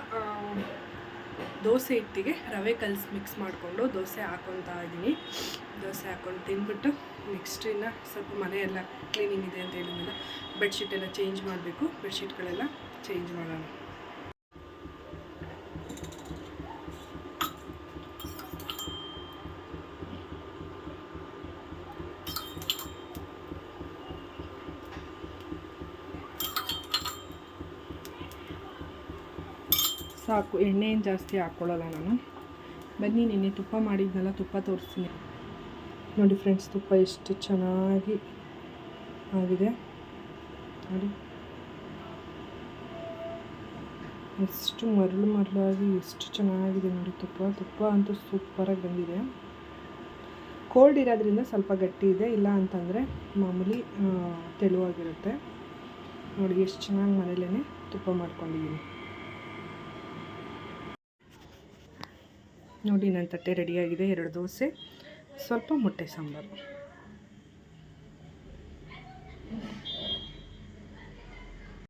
ದೋಸೆ ಹಿಟ್ಟಿಗೆ ರವೆ ಕಲಸಿ ಮಿಕ್ಸ್ ಮಾಡಿಕೊಂಡು ದೋಸೆ ಹಾಕೊತಾ ಇದ್ದೀನಿ. ದೋಸೆ ಹಾಕೊಂಡು ತಿಂದ್ಬಿಟ್ಟು ನೆಕ್ಸ್ಟ್ ಇನ್ನು ಸ್ವಲ್ಪ ಮನೆಯೆಲ್ಲ ಕ್ಲೀನಿಂಗ್ ಇದೆ ಅಂತ ಹೇಳಿದ್ಮೇಲೆ ಬೆಡ್ಶೀಟ್ ಎಲ್ಲ ಚೇಂಜ್ ಮಾಡಬೇಕು. ಬೆಡ್ಶೀಟ್ಗಳೆಲ್ಲ ಚೇಂಜ್ ಮಾಡೋಣ. ಸಾಕು ಎಣ್ಣೆ ಜಾಸ್ತಿ ಹಾಕ್ಕೊಳ್ಳಲ್ಲ ನಾನು. ಬನ್ನಿ, ನಿನ್ನೆ ತುಪ್ಪ ಮಾಡಿದ್ನಲ್ಲ, ತುಪ್ಪ ತೋರಿಸ್ತೀನಿ. ನೋಡಿ ಫ್ರೆಂಡ್ಸ್ ತುಪ್ಪ ಎಷ್ಟು ಚೆನ್ನಾಗಿ ಆಗಿದೆ. ನೋಡಿ. ಎಷ್ಟು ಮರಳು ಮರಳಾಗಿ ಎಷ್ಟು ಚೆನ್ನಾಗಿದೆ ನೋಡಿ ತುಪ್ಪ. ತುಪ್ಪ ಅಂತೂ ಸೂಪರಾಗಿ ಬಂದಿದೆ. ಕೋಲ್ಡ್ ಇರೋದ್ರಿಂದ ಸ್ವಲ್ಪ ಗಟ್ಟಿ ಇದೆ, ಇಲ್ಲ ಅಂತಂದರೆ ಮಾಮೂಲಿ ತೆಳುವಾಗಿರುತ್ತೆ. ನೋಡಿ, ಎಷ್ಟು ಚೆನ್ನಾಗಿ ಮನೇಲೇ ತುಪ್ಪ ಮಾಡ್ಕೊಂಡಿದ್ದೀನಿ. ನೋಡಿ ನನ್ನ ತಟ್ಟೆ ರೆಡಿಯಾಗಿದೆ ಎರಡು ದೋಸೆ ಸ್ವಲ್ಪ ಮೊಟ್ಟೆ ಸಾಂಬಾರು.